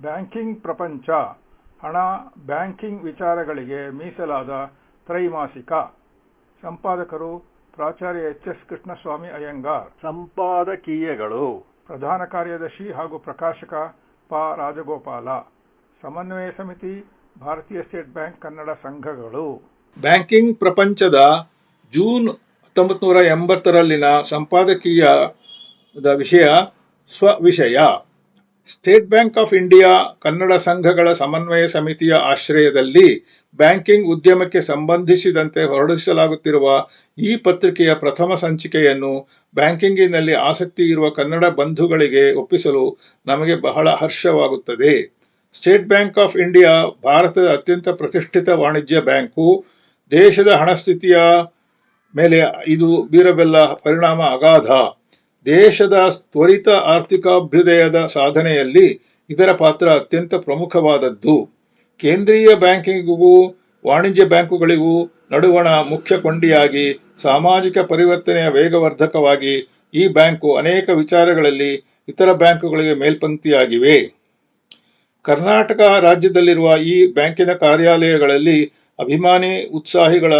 Banking ಪ್ರಪಂಚ. ಹಣ banking ವಿಚಾರಗಳಿಗೆ ಮೀಸಲಾದ ತ್ರೈಮಾಸಿಕ. ಸಂಪಾದಕರು ಪ್ರಾಚಾರ್ಯ ಎಚ್ ಎಸ್ ಕೃಷ್ಣಸ್ವಾಮಿ ಅಯ್ಯಂಗಾರ್. ಸಂಪಾದಕೀಯಗಳು. ಪ್ರಧಾನ ಕಾರ್ಯದರ್ಶಿ ಹಾಗೂ ಪ್ರಕಾಶಕ ಪ ರಾಜಗೋಪಾಲ. ಸಮನ್ವಯ ಸಮಿತಿ ಭಾರತೀಯ ಸ್ಟೇಟ್ ಬ್ಯಾಂಕ್ ಕನ್ನಡ ಸಂಘಗಳು. ಬ್ಯಾಂಕಿಂಗ್ ಪ್ರಪಂಚದ ಜೂನ್ ಹತ್ತೊಂಬತ್ತು ನೂರ ಎಂಬತ್ತರಲ್ಲಿನ ಸಂಪಾದಕೀಯದ ವಿಷಯ ಸ್ವವಿಷಯ State Bank of India, Kannada ಸಂಘಗಳ ಸಮನ್ವಯ ಸಮಿತಿಯ ಆಶ್ರಯದಲ್ಲಿ ಬ್ಯಾಂಕಿಂಗ್ ಉದ್ಯಮಕ್ಕೆ ಸಂಬಂಧಿಸಿದಂತೆ ಹೊರಡಿಸಲಾಗುತ್ತಿರುವ ಈ ಪತ್ರಿಕೆಯ ಪ್ರಥಮ ಸಂಚಿಕೆಯನ್ನು ಬ್ಯಾಂಕಿಂಗಿನಲ್ಲಿ ಆಸಕ್ತಿ ಇರುವ ಕನ್ನಡ ಬಂಧುಗಳಿಗೆ ಒಪ್ಪಿಸಲು ನಮಗೆ ಬಹಳ ಹರ್ಷವಾಗುತ್ತದೆ. ಸ್ಟೇಟ್ ಬ್ಯಾಂಕ್ ಆಫ್ ಇಂಡಿಯಾ, ಭಾರತದ ಅತ್ಯಂತ ಪ್ರತಿಷ್ಠಿತ ವಾಣಿಜ್ಯ ಬ್ಯಾಂಕು, ದೇಶದ ಹಣಸ್ಥಿತಿಯ ಮೇಲೆ ಇದು ಬೀರಬಲ್ಲ ಪರಿಣಾಮ ಅಗಾಧ. ದೇಶದ ತ್ವರಿತ ಆರ್ಥಿಕಾಭ್ಯುದಯದ ಸಾಧನೆಯಲ್ಲಿ ಇದರ ಪಾತ್ರ ಅತ್ಯಂತ ಪ್ರಮುಖವಾದದ್ದು. ಕೇಂದ್ರೀಯ ಬ್ಯಾಂಕಿಂಗಿಗೂ ವಾಣಿಜ್ಯ ಬ್ಯಾಂಕುಗಳಿಗೂ ನಡುವಣ ಮುಖ್ಯ ಕೊಂಡಿಯಾಗಿ ಸಾಮಾಜಿಕ ಪರಿವರ್ತನೆಯ ವೇಗವರ್ಧಕವಾಗಿ ಈ ಬ್ಯಾಂಕು ಅನೇಕ ವಿಚಾರಗಳಲ್ಲಿ ಇತರ ಬ್ಯಾಂಕುಗಳಿಗೆ ಮೇಲ್ಪಂಕ್ತಿಯಾಗಿವೆ. ಕರ್ನಾಟಕ ರಾಜ್ಯದಲ್ಲಿರುವ ಈ ಬ್ಯಾಂಕಿನ ಕಾರ್ಯಾಲಯಗಳಲ್ಲಿ ಅಭಿಮಾನಿ, ಉತ್ಸಾಹಿಗಳ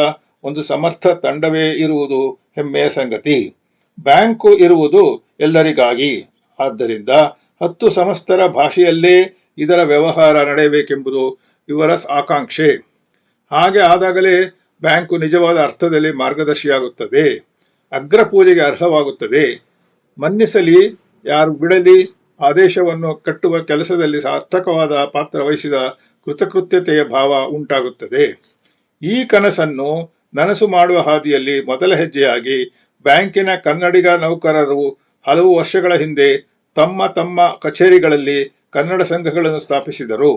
ಒಂದು ಸಮರ್ಥ ತಂಡವೇ ಇರುವುದು ಹೆಮ್ಮೆಯ ಸಂಗತಿ. ಬ್ಯಾಂಕು ಇರುವುದು ಎಲ್ಲರಿಗಾಗಿ. ಆದ್ದರಿಂದ ಹತ್ತು ಸಮಸ್ತರ ಭಾಷೆಯಲ್ಲೇ ಇದರ ವ್ಯವಹಾರ ನಡೆಯಬೇಕೆಂಬುದು ಇವರ ಆಕಾಂಕ್ಷೆ. ಹಾಗೆ ಆದಾಗಲೇ ಬ್ಯಾಂಕು ನಿಜವಾದ ಅರ್ಥದಲ್ಲಿ ಮಾರ್ಗದರ್ಶಿಯಾಗುತ್ತದೆ. ಅಗ್ರ ಪೂಜೆಗೆ ಅರ್ಹವಾಗುತ್ತದೆ. ಮನ್ನಿಸಲಿ, ಯಾರು ಬಿಡಲಿ, ಆದೇಶವನ್ನು ಕಟ್ಟುವ ಕೆಲಸದಲ್ಲಿ ಸಾರ್ಥಕವಾದ ಪಾತ್ರ ವಹಿಸಿದ ಕೃತಕೃತ್ಯತೆಯ ಭಾವ ಉಂಟಾಗುತ್ತದೆ. ಈ ಕನಸನ್ನು ನನಸು ಮಾಡುವ ಹಾದಿಯಲ್ಲಿ ಮೊದಲ ಹೆಜ್ಜೆಯಾಗಿ ಬ್ಯಾಂಕಿನ ಕನ್ನಡಿಗ ನೌಕರರು ಹಲವು ವರ್ಷಗಳ ಹಿಂದೆ ತಮ್ಮ ತಮ್ಮ ಕಚೇರಿಗಳಲ್ಲಿ ಕನ್ನಡ ಸಂಘಗಳನ್ನು ಸ್ಥಾಪಿಸಿದರು.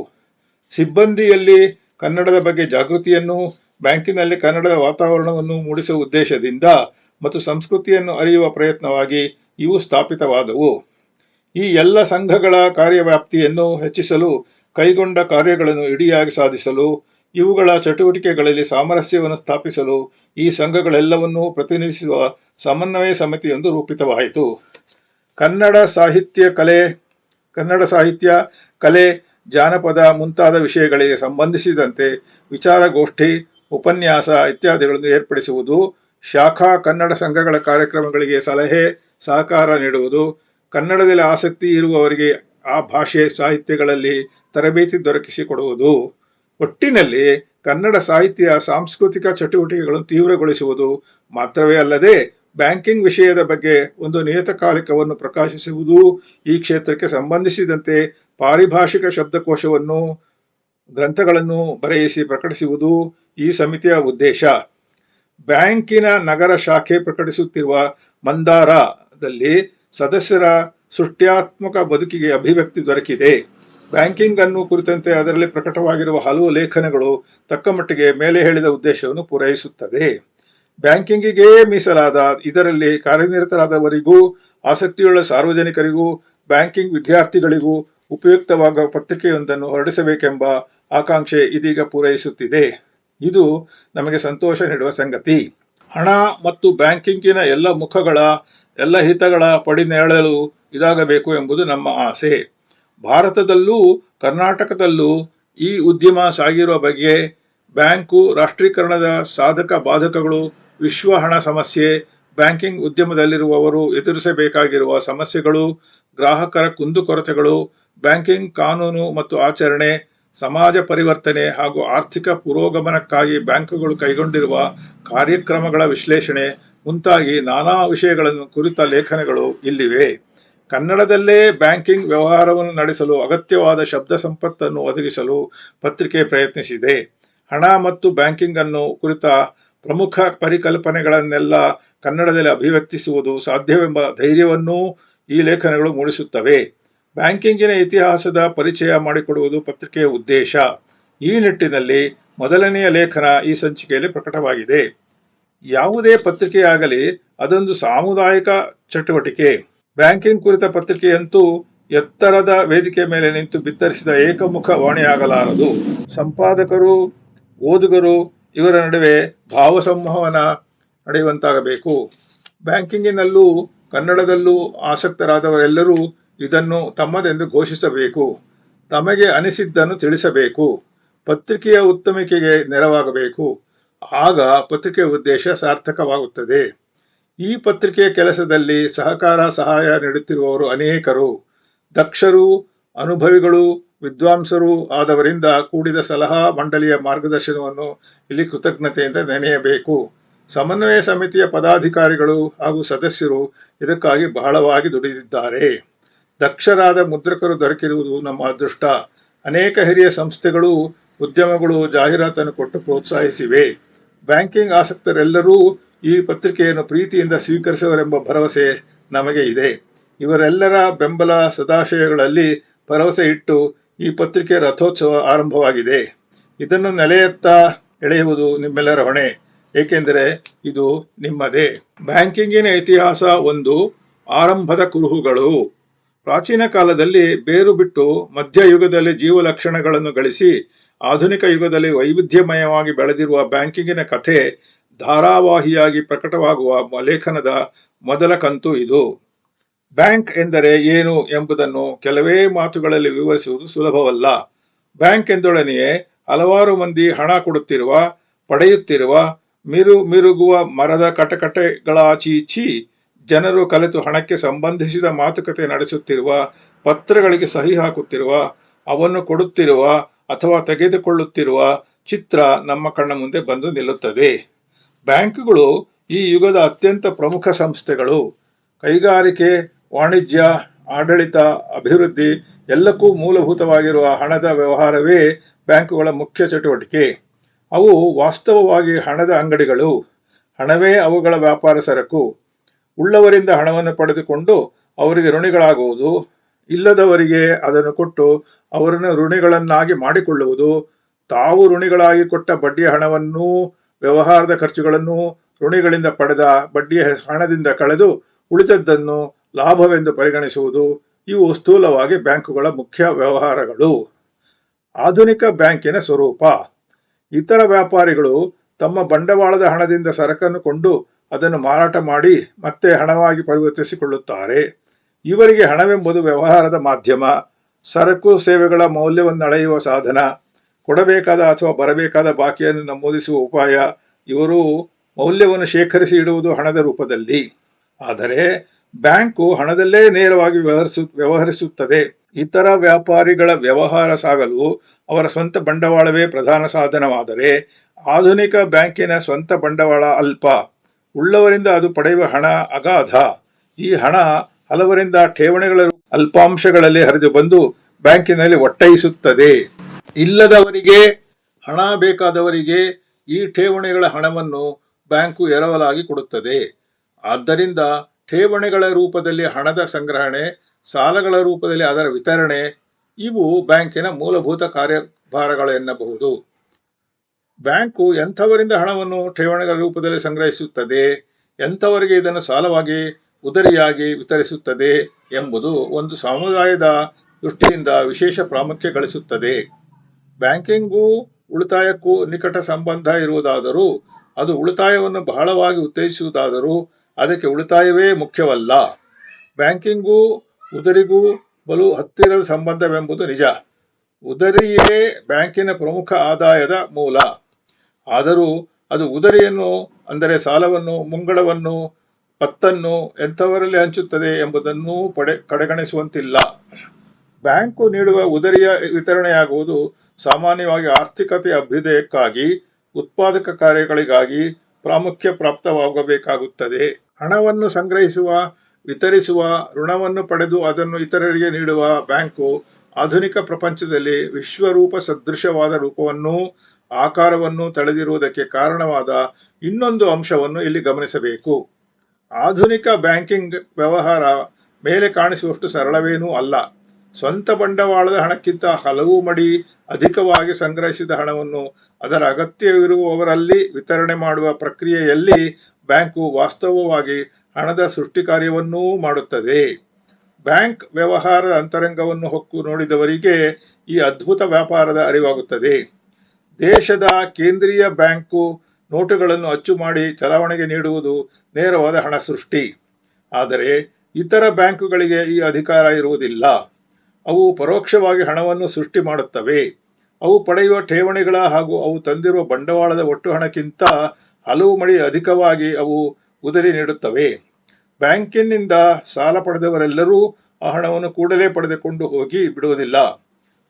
ಸಿಬ್ಬಂದಿಯಲ್ಲಿ ಕನ್ನಡದ ಬಗ್ಗೆ ಜಾಗೃತಿಯನ್ನು, ಬ್ಯಾಂಕಿನಲ್ಲಿ ಕನ್ನಡದ ವಾತಾವರಣವನ್ನು ಮೂಡಿಸುವ ಉದ್ದೇಶದಿಂದ ಮತ್ತು ಸಂಸ್ಕೃತಿಯನ್ನು ಅರಿಯುವ ಪ್ರಯತ್ನವಾಗಿ ಇವು ಸ್ಥಾಪಿತವಾದವು. ಈ ಎಲ್ಲ ಸಂಘಗಳ ಕಾರ್ಯವ್ಯಾಪ್ತಿಯನ್ನು ಹೆಚ್ಚಿಸಲು ಕೈಗೊಂಡ ಕಾರ್ಯಗಳನ್ನು ಇಡಿಯಾಗಿ ಸಾಧಿಸಲು ಇವುಗಳ ಚಟುವಟಿಕೆಗಳಲ್ಲಿ ಸಾಮರಸ್ಯವನ್ನು ಸ್ಥಾಪಿಸಲು ಈ ಸಂಘಗಳೆಲ್ಲವನ್ನೂ ಪ್ರತಿನಿಧಿಸುವ ಸಮನ್ವಯ ಸಮಿತಿಯೊಂದು ರೂಪಿತವಾಯಿತು. ಕನ್ನಡ ಸಾಹಿತ್ಯ ಕಲೆ, ಕನ್ನಡ ಸಾಹಿತ್ಯ ಕಲೆ ಜಾನಪದ ಮುಂತಾದ ವಿಷಯಗಳಿಗೆ ಸಂಬಂಧಿಸಿದಂತೆ ವಿಚಾರಗೋಷ್ಠಿ, ಉಪನ್ಯಾಸ ಇತ್ಯಾದಿಗಳನ್ನು ಏರ್ಪಡಿಸುವುದು, ಶಾಖಾ ಕನ್ನಡ ಸಂಘಗಳ ಕಾರ್ಯಕ್ರಮಗಳಿಗೆ ಸಲಹೆ, ಸಹಕಾರ ನೀಡುವುದು, ಕನ್ನಡದಲ್ಲಿ ಆಸಕ್ತಿ ಇರುವವರಿಗೆ ಆ ಭಾಷೆ ಸಾಹಿತ್ಯಗಳಲ್ಲಿ ತರಬೇತಿ ದೊರಕಿಸಿಕೊಡುವುದು. ಒಟ್ಟಿನಲ್ಲಿ ಕನ್ನಡ ಸಾಹಿತ್ಯ ಸಾಂಸ್ಕೃತಿಕ ಚಟುವಟಿಕೆಗಳನ್ನು ತೀವ್ರಗೊಳಿಸುವುದು ಮಾತ್ರವೇ ಅಲ್ಲದೆ ಬ್ಯಾಂಕಿಂಗ್ ವಿಷಯದ ಬಗ್ಗೆ ಒಂದು ನಿಯತಕಾಲಿಕವನ್ನು ಪ್ರಕಾಶಿಸುವುದು ಈ ಕ್ಷೇತ್ರಕ್ಕೆ ಸಂಬಂಧಿಸಿದಂತೆ ಪಾರಿಭಾಷಿಕ ಶಬ್ದಕೋಶವನ್ನು, ಗ್ರಂಥಗಳನ್ನು ಬರೆಯಿಸಿ ಪ್ರಕಟಿಸುವುದು ಈ ಸಮಿತಿಯ ಉದ್ದೇಶ. ಬ್ಯಾಂಕಿನ ನಗರ ಶಾಖೆ ಪ್ರಕಟಿಸುತ್ತಿರುವ ಮಂದಾರದಲ್ಲಿ ಸದಸ್ಯರ ಸೃಷ್ಟ್ಯಾತ್ಮಕ ಬದುಕಿಗೆ ಅಭಿವ್ಯಕ್ತಿ ದೊರಕಿದೆ. ಬ್ಯಾಂಕಿಂಗ್ ಅನ್ನು ಕುರಿತಂತೆ ಅದರಲ್ಲಿ ಪ್ರಕಟವಾಗಿರುವ ಹಲವು ಲೇಖನಗಳು ತಕ್ಕ ಮಟ್ಟಿಗೆ ಮೇಲೆ ಹೇಳಿದ ಉದ್ದೇಶವನ್ನು ಪೂರೈಸುತ್ತದೆ ಬ್ಯಾಂಕಿಂಗಿಗೆ ಮೀಸಲಾದ ಇದರಲ್ಲಿ ಕಾರ್ಯನಿರತರಾದವರಿಗೂ, ಆಸಕ್ತಿಯುಳ್ಳ ಸಾರ್ವಜನಿಕರಿಗೂ, ಬ್ಯಾಂಕಿಂಗ್ ವಿದ್ಯಾರ್ಥಿಗಳಿಗೂ ಉಪಯುಕ್ತವಾಗುವ ಪತ್ರಿಕೆಯೊಂದನ್ನು ಹೊರಡಿಸಬೇಕೆಂಬ ಆಕಾಂಕ್ಷೆ ಇದೀಗ ಪೂರೈಸುತ್ತಿದೆ. ಇದು ನಮಗೆ ಸಂತೋಷ ನೀಡುವ ಸಂಗತಿ. ಹಣ ಮತ್ತು ಬ್ಯಾಂಕಿಂಗಿನ ಎಲ್ಲ ಮುಖಗಳ, ಎಲ್ಲ ಹಿತಗಳ ಪಡಿನೇಳಲು ಇದಾಗಬೇಕು ಎಂಬುದು ನಮ್ಮ ಆಸೆ. ಭಾರತದಲ್ಲೂ, ಕರ್ನಾಟಕದಲ್ಲೂ ಈ ಉದ್ಯಮ ಸಾಗಿರುವ ಬಗ್ಗೆ ಬ್ಯಾಂಕು ರಾಷ್ಟ್ರೀಕರಣದ ಸಾಧಕ ಬಾಧಕಗಳು, ವಿಶ್ವ ಹಣ ಸಮಸ್ಯೆ, ಬ್ಯಾಂಕಿಂಗ್ ಉದ್ಯಮದಲ್ಲಿರುವವರು ಎದುರಿಸಬೇಕಾಗಿರುವ ಸಮಸ್ಯೆಗಳು, ಗ್ರಾಹಕರ ಕುಂದುಕೊರತೆಗಳು, ಬ್ಯಾಂಕಿಂಗ್ ಕಾನೂನು ಮತ್ತು ಆಚರಣೆ, ಸಮಾಜ ಪರಿವರ್ತನೆ ಹಾಗೂ ಆರ್ಥಿಕ ಪುರೋಗಮನಕ್ಕಾಗಿ ಬ್ಯಾಂಕುಗಳು ಕೈಗೊಂಡಿರುವ ಕಾರ್ಯಕ್ರಮಗಳ ವಿಶ್ಲೇಷಣೆ ಮುಂತಾಗಿ ನಾನಾ ವಿಷಯಗಳನ್ನು ಕುರಿತ ಲೇಖನಗಳು ಇಲ್ಲಿವೆ. ಕನ್ನಡದಲ್ಲೇ ಬ್ಯಾಂಕಿಂಗ್ ವ್ಯವಹಾರವನ್ನು ನಡೆಸಲು ಅಗತ್ಯವಾದ ಶಬ್ದ ಸಂಪತ್ತನ್ನು ಒದಗಿಸಲು ಪತ್ರಿಕೆ ಪ್ರಯತ್ನಿಸಿದೆ. ಹಣ ಮತ್ತು ಬ್ಯಾಂಕಿಂಗ್ ಅನ್ನು ಕುರಿತ ಪ್ರಮುಖ ಪರಿಕಲ್ಪನೆಗಳನ್ನೆಲ್ಲ ಕನ್ನಡದಲ್ಲಿ ಅಭಿವ್ಯಕ್ತಿಸುವುದು ಸಾಧ್ಯವೆಂಬ ಧೈರ್ಯವನ್ನೂ ಈ ಲೇಖನಗಳು ಮೂಡಿಸುತ್ತವೆ. ಬ್ಯಾಂಕಿಂಗಿನ ಇತಿಹಾಸದ ಪರಿಚಯ ಮಾಡಿಕೊಡುವುದು ಪತ್ರಿಕೆಯ ಉದ್ದೇಶ. ಈ ನಿಟ್ಟಿನಲ್ಲಿ ಮೊದಲನೆಯ ಲೇಖನ ಈ ಸಂಚಿಕೆಯಲ್ಲಿ ಪ್ರಕಟವಾಗಿದೆ. ಯಾವುದೇ ಪತ್ರಿಕೆಯಾಗಲಿ ಅದೊಂದು ಸಾಮುದಾಯಿಕ ಚಟುವಟಿಕೆ. ಬ್ಯಾಂಕಿಂಗ್ ಕುರಿತ ಪತ್ರಿಕೆಯಂತೂ ಎತ್ತರದ ವೇದಿಕೆ ಮೇಲೆ ನಿಂತು ಬಿತ್ತರಿಸಿದ ಏಕಮುಖ ವಾಣಿಯಾಗಲಾರದು. ಸಂಪಾದಕರು, ಓದುಗರು ಇವರ ನಡುವೆ ಭಾವ ಸಂವಹನ ನಡೆಯುವಂತಾಗಬೇಕು. ಬ್ಯಾಂಕಿಂಗಿನಲ್ಲೂ ಕನ್ನಡದಲ್ಲೂ ಆಸಕ್ತರಾದವರೆಲ್ಲರೂ ಇದನ್ನು ತಮ್ಮದೆಂದು ಘೋಷಿಸಬೇಕು. ತಮಗೆ ಅನಿಸಿದ್ದನ್ನು ತಿಳಿಸಬೇಕು. ಪತ್ರಿಕೆಯ ಉತ್ತಮಿಕೆಗೆ ನೆರವಾಗಬೇಕು. ಆಗ ಪತ್ರಿಕೆಯ ಉದ್ದೇಶ ಸಾರ್ಥಕವಾಗುತ್ತದೆ. ಈ ಪತ್ರಿಕೆಯ ಕೆಲಸದಲ್ಲಿ ಸಹಕಾರ ಸಹಾಯ ನೀಡುತ್ತಿರುವವರು ಅನೇಕರು. ದಕ್ಷರು, ಅನುಭವಿಗಳು, ವಿದ್ವಾಂಸರು ಆದವರಿಂದ ಕೂಡಿದ ಸಲಹಾ ಮಂಡಳಿಯ ಮಾರ್ಗದರ್ಶನವನ್ನು ಇಲ್ಲಿ ಕೃತಜ್ಞತೆಯಿಂದ ನೆನೆಯಬೇಕು. ಸಮನ್ವಯ ಸಮಿತಿಯ ಪದಾಧಿಕಾರಿಗಳು ಹಾಗೂ ಸದಸ್ಯರು ಇದಕ್ಕಾಗಿ ಬಹಳವಾಗಿ ದುಡಿದಿದ್ದಾರೆ. ದಕ್ಷರಾದ ಮುದ್ರಕರು ದೊರಕಿರುವುದು ನಮ್ಮ ಅದೃಷ್ಟ. ಅನೇಕ ಹಿರಿಯ ಸಂಸ್ಥೆಗಳು, ಉದ್ಯಮಗಳು ಜಾಹೀರಾತನ್ನು ಕೊಟ್ಟು ಪ್ರೋತ್ಸಾಹಿಸಿವೆ. ಬ್ಯಾಂಕಿಂಗ್ ಆಸಕ್ತರೆಲ್ಲರೂ ಈ ಪತ್ರಿಕೆಯನ್ನು ಪ್ರೀತಿಯಿಂದ ಸ್ವೀಕರಿಸುವರೆಂಬ ಭರವಸೆ ನಮಗೆ ಇದೆ. ಇವರೆಲ್ಲರ ಬೆಂಬಲ ಸದಾಶಯಗಳಲ್ಲಿ ಭರವಸೆ ಇಟ್ಟು ಈ ಪತ್ರಿಕೆ ರಥೋತ್ಸವ ಆರಂಭವಾಗಿದೆ. ಇದನ್ನು ನೆಲೆಯತ್ತ ಎಳೆಯುವುದು ನಿಮ್ಮೆಲ್ಲರ ಹೊಣೆ. ಏಕೆಂದರೆ ಇದು ನಿಮ್ಮದೇ. ಬ್ಯಾಂಕಿಂಗಿನ ಇತಿಹಾಸ ಒಂದು ಆರಂಭದ ಕುರುಹುಗಳು. ಪ್ರಾಚೀನ ಕಾಲದಲ್ಲಿ ಬೇರು ಬಿಟ್ಟು ಮಧ್ಯಯುಗದಲ್ಲಿ ಜೀವಲಕ್ಷಣಗಳನ್ನು ಗಳಿಸಿ ಆಧುನಿಕ ಯುಗದಲ್ಲಿ ವೈವಿಧ್ಯಮಯವಾಗಿ ಬೆಳೆದಿರುವ ಬ್ಯಾಂಕಿಂಗಿನ ಕಥೆ ಧಾರಾವಾಹಿಯಾಗಿ ಪ್ರಕಟವಾಗುವ ಲೇಖನದ ಮೊದಲ ಕಂತು ಇದು. ಬ್ಯಾಂಕ್ ಎಂದರೆ ಏನು ಎಂಬುದನ್ನು ಕೆಲವೇ ಮಾತುಗಳಲ್ಲಿ ವಿವರಿಸುವುದು ಸುಲಭವಲ್ಲ. ಬ್ಯಾಂಕ್ ಎಂದೊಡನೆಯೇ ಹಲವಾರು ಮಂದಿ ಹಣ ಕೊಡುತ್ತಿರುವ, ಪಡೆಯುತ್ತಿರುವ, ಮಿರು ಮಿರುಗುವ ಮರದ ಕಟಕಟೆಗಳಾಚೀಚಿ ಜನರು ಕಲಿತು ಹಣಕ್ಕೆ ಸಂಬಂಧಿಸಿದ ಮಾತುಕತೆ ನಡೆಸುತ್ತಿರುವ, ಪತ್ರಗಳಿಗೆ ಸಹಿ ಹಾಕುತ್ತಿರುವ, ಅವನ್ನು ಕೊಡುತ್ತಿರುವ ಅಥವಾ ತೆಗೆದುಕೊಳ್ಳುತ್ತಿರುವ ಚಿತ್ರ ನಮ್ಮ ಕಣ್ಣ ಮುಂದೆ ಬಂದು ನಿಲ್ಲುತ್ತದೆ. ಬ್ಯಾಂಕುಗಳು ಈ ಯುಗದ ಅತ್ಯಂತ ಪ್ರಮುಖ ಸಂಸ್ಥೆಗಳು. ಕೈಗಾರಿಕೆ, ವಾಣಿಜ್ಯ, ಆಡಳಿತ, ಅಭಿವೃದ್ಧಿ ಎಲ್ಲಕ್ಕೂ ಮೂಲಭೂತವಾಗಿರುವ ಹಣದ ವ್ಯವಹಾರವೇ ಬ್ಯಾಂಕುಗಳ ಮುಖ್ಯ ಚಟುವಟಿಕೆ. ಅವು ವಾಸ್ತವವಾಗಿ ಹಣದ ಅಂಗಡಿಗಳು. ಹಣವೇ ಅವುಗಳ ವ್ಯಾಪಾರ ಸರಕು. ಉಳ್ಳವರಿಂದ ಹಣವನ್ನು ಪಡೆದುಕೊಂಡು ಅವರಿಗೆ ಋಣಿಗಳಾಗುವುದು. ಇಲ್ಲದವರಿಗೆ ಅದನ್ನು ಕೊಟ್ಟು ಅವರನ್ನು ಋಣಿಗಳನ್ನಾಗಿ ಮಾಡಿಕೊಳ್ಳುವುದು. ತಾವು ಋಣಿಗಳಾಗಿ ಕೊಟ್ಟ ಬಡ್ಡಿಯ ಹಣವನ್ನೂ ವ್ಯವಹಾರದ ಖರ್ಚುಗಳನ್ನು ಋಣಿಗಳಿಂದ ಪಡೆದ ಬಡ್ಡಿಯ ಹಣದಿಂದ ಕಳೆದು ಉಳಿದದ್ದನ್ನು ಲಾಭವೆಂದು ಪರಿಗಣಿಸುವುದು ಇವು ಸ್ಥೂಲವಾಗಿ ಬ್ಯಾಂಕುಗಳ ಮುಖ್ಯ ವ್ಯವಹಾರಗಳು. ಆಧುನಿಕ ಬ್ಯಾಂಕಿನ ಸ್ವರೂಪ. ಇತರ ವ್ಯಾಪಾರಿಗಳು ತಮ್ಮ ಬಂಡವಾಳದ ಹಣದಿಂದ ಸರಕನ್ನು ಕೊಂಡು ಅದನ್ನು ಮಾರಾಟ ಮಾಡಿ ಮತ್ತೆ ಹಣವಾಗಿ ಪರಿವರ್ತಿಸಿಕೊಳ್ಳುತ್ತಾರೆ. ಇವರಿಗೆ ಹಣವೆಂಬುದು ವ್ಯವಹಾರದ ಮಾಧ್ಯಮ. ಸರಕು ಸೇವೆಗಳ ಮೌಲ್ಯವನ್ನು ಅಳೆಯುವ ಸಾಧನ. ಕೊಡಬೇಕಾದ ಅಥವಾ ಬರಬೇಕಾದ ಬಾಕಿಯನ್ನು ನಮೂದಿಸುವ ಉಪಾಯ ಇವರು ಮೌಲ್ಯವನ್ನು ಶೇಖರಿಸಿ ಇಡುವುದು ಹಣದ ರೂಪದಲ್ಲಿ. ಆದರೆ ಬ್ಯಾಂಕು ಹಣದಲ್ಲೇ ನೇರವಾಗಿ ವ್ಯವಹರಿಸು, ವ್ಯವಹರಿಸುತ್ತದೆ. ಇತರ ವ್ಯಾಪಾರಿಗಳ ವ್ಯವಹಾರ ಸಾಗಲು ಅವರ ಸ್ವಂತ ಬಂಡವಾಳವೇ ಪ್ರಧಾನ ಸಾಧನವಾದರೆ ಆಧುನಿಕ ಬ್ಯಾಂಕಿನ ಸ್ವಂತ ಬಂಡವಾಳ ಅಲ್ಪ. ಉಳ್ಳವರಿಂದ ಅದು ಪಡೆಯುವ ಹಣ ಅಗಾಧ. ಈ ಹಣ ಹಲವರಿಂದ ಠೇವಣಿಗಳ ಅಲ್ಪಾಂಶಗಳಲ್ಲಿ ಹರಿದು ಬಂದು ಬ್ಯಾಂಕಿನಲ್ಲಿ ಒಟ್ಟೈಸುತ್ತದೆ ಇಲ್ಲದವರಿಗೆ, ಹಣ ಬೇಕಾದವರಿಗೆ ಈ ಠೇವಣಿಗಳ ಹಣವನ್ನು ಬ್ಯಾಂಕು ಎರವಲಾಗಿ ಕೊಡುತ್ತದೆ. ಆದ್ದರಿಂದ ಠೇವಣಿಗಳ ರೂಪದಲ್ಲಿ ಹಣದ ಸಂಗ್ರಹಣೆ, ಸಾಲಗಳ ರೂಪದಲ್ಲಿ ಅದರ ವಿತರಣೆ, ಇವು ಬ್ಯಾಂಕಿನ ಮೂಲಭೂತ ಕಾರ್ಯಭಾರಗಳೆನ್ನಬಹುದು ಬ್ಯಾಂಕು ಎಂಥವರಿಂದ ಹಣವನ್ನು ಠೇವಣಿಗಳ ರೂಪದಲ್ಲಿ ಸಂಗ್ರಹಿಸುತ್ತದೆ, ಎಂಥವರಿಗೆ ಇದನ್ನು ಸಾಲವಾಗಿ, ಉದರಿಯಾಗಿ ವಿತರಿಸುತ್ತದೆ ಎಂಬುದು ಒಂದು ಸಮುದಾಯದ ದೃಷ್ಟಿಯಿಂದ ವಿಶೇಷ ಪ್ರಾಮುಖ್ಯ ಗಳಿಸುತ್ತದೆ. ಬ್ಯಾಂಕಿಂಗೂ ಉಳಿತಾಯಕ್ಕೂ ನಿಕಟ ಸಂಬಂಧ ಇರುವುದಾದರೂ, ಅದು ಉಳಿತಾಯವನ್ನು ಬಹಳವಾಗಿ ಉತ್ತೇಜಿಸುವುದಾದರೂ ಅದಕ್ಕೆ ಉಳಿತಾಯವೇ ಮುಖ್ಯವಲ್ಲ. ಬ್ಯಾಂಕಿಂಗೂ ಉದರಿಗೂ ಬಲು ಹತ್ತಿರದ ಸಂಬಂಧವೆಂಬುದು ನಿಜ. ಉದರಿಯೇ ಬ್ಯಾಂಕಿನ ಪ್ರಮುಖ ಆದಾಯದ ಮೂಲ. ಆದರೂ ಅದು ಉದರಿಯನ್ನು, ಅಂದರೆ ಸಾಲವನ್ನು, ಮುಂಗಡವನ್ನು, ಪತ್ತನ್ನು ಎಂಥವರಲ್ಲಿ ಹಂಚುತ್ತದೆ ಎಂಬುದನ್ನು ಪಡೆ, ಕಡೆಗಣಿಸುವಂತಿಲ್ಲ. ಬ್ಯಾಂಕು ನೀಡುವ ಉದರಿಯ ವಿತರಣೆಯಾಗುವುದು ಸಾಮಾನ್ಯವಾಗಿ ಆರ್ಥಿಕತೆಯ ಅಭ್ಯುದಯಕ್ಕಾಗಿ, ಉತ್ಪಾದಕ ಕಾರ್ಯಗಳಿಗಾಗಿ ಪ್ರಾಮುಖ್ಯ ಪ್ರಾಪ್ತವಾಗಬೇಕಾಗುತ್ತದೆ ಹಣವನ್ನು ಸಂಗ್ರಹಿಸುವ, ವಿತರಿಸುವ, ಋಣವನ್ನು ಪಡೆದು ಅದನ್ನು ಇತರರಿಗೆ ನೀಡುವ ಬ್ಯಾಂಕು ಆಧುನಿಕ ಪ್ರಪಂಚದಲ್ಲಿ ವಿಶ್ವರೂಪ ಸದೃಶವಾದ ರೂಪವನ್ನು, ಆಕಾರವನ್ನು ತಳೆದಿರುವುದಕ್ಕೆ ಕಾರಣವಾದ ಇನ್ನೊಂದು ಅಂಶವನ್ನು ಇಲ್ಲಿ ಗಮನಿಸಬೇಕು. ಆಧುನಿಕ ಬ್ಯಾಂಕಿಂಗ್ ವ್ಯವಹಾರ ಮೇಲೆ ಕಾಣಿಸುವಷ್ಟು ಸರಳವೇನೂ ಅಲ್ಲ. ಸ್ವಂತ ಬಂಡವಾಳದ ಹಣಕ್ಕಿಂತ ಹಲವು ಮಡಿ ಅಧಿಕವಾಗಿ ಸಂಗ್ರಹಿಸಿದ ಹಣವನ್ನು ಅದರ ಅಗತ್ಯವಿರುವವರಲ್ಲಿ ವಿತರಣೆ ಮಾಡುವ ಪ್ರಕ್ರಿಯೆಯಲ್ಲಿ ಬ್ಯಾಂಕು ವಾಸ್ತವವಾಗಿ ಹಣದ ಸೃಷ್ಟಿ ಕಾರ್ಯವನ್ನೂ ಮಾಡುತ್ತದೆ. ಬ್ಯಾಂಕ್ ವ್ಯವಹಾರದ ಅಂತರಂಗವನ್ನು ಹೊಕ್ಕು ನೋಡಿದವರಿಗೆ ಈ ಅದ್ಭುತ ವ್ಯಾಪಾರದ ಅರಿವಾಗುತ್ತದೆ. ದೇಶದ ಕೇಂದ್ರೀಯ ಬ್ಯಾಂಕು ನೋಟುಗಳನ್ನು ಅಚ್ಚು ಮಾಡಿ ಚಲಾವಣೆಗೆ ನೀಡುವುದು ನೇರವಾದ ಹಣ ಸೃಷ್ಟಿ. ಆದರೆ ಇತರ ಬ್ಯಾಂಕುಗಳಿಗೆ ಈ ಅಧಿಕಾರ ಇರುವುದಿಲ್ಲ. ಅವು ಪರೋಕ್ಷವಾಗಿ ಹಣವನ್ನು ಸೃಷ್ಟಿ ಮಾಡುತ್ತವೆ. ಅವು ಪಡೆಯುವ ಠೇವಣಿಗಳ ಹಾಗೂ ಅವು ತಂದಿರುವ ಬಂಡವಾಳದ ಒಟ್ಟು ಹಣಕ್ಕಿಂತ ಹಲವು ಮಳಿ ಅಧಿಕವಾಗಿ ಅವು ಉದರಿ ನೀಡುತ್ತವೆ. ಬ್ಯಾಂಕಿನಿಂದ ಸಾಲ ಪಡೆದವರೆಲ್ಲರೂ ಆ ಹಣವನ್ನು ಕೂಡಲೇ ಪಡೆದುಕೊಂಡು ಹೋಗಿ ಬಿಡುವುದಿಲ್ಲ.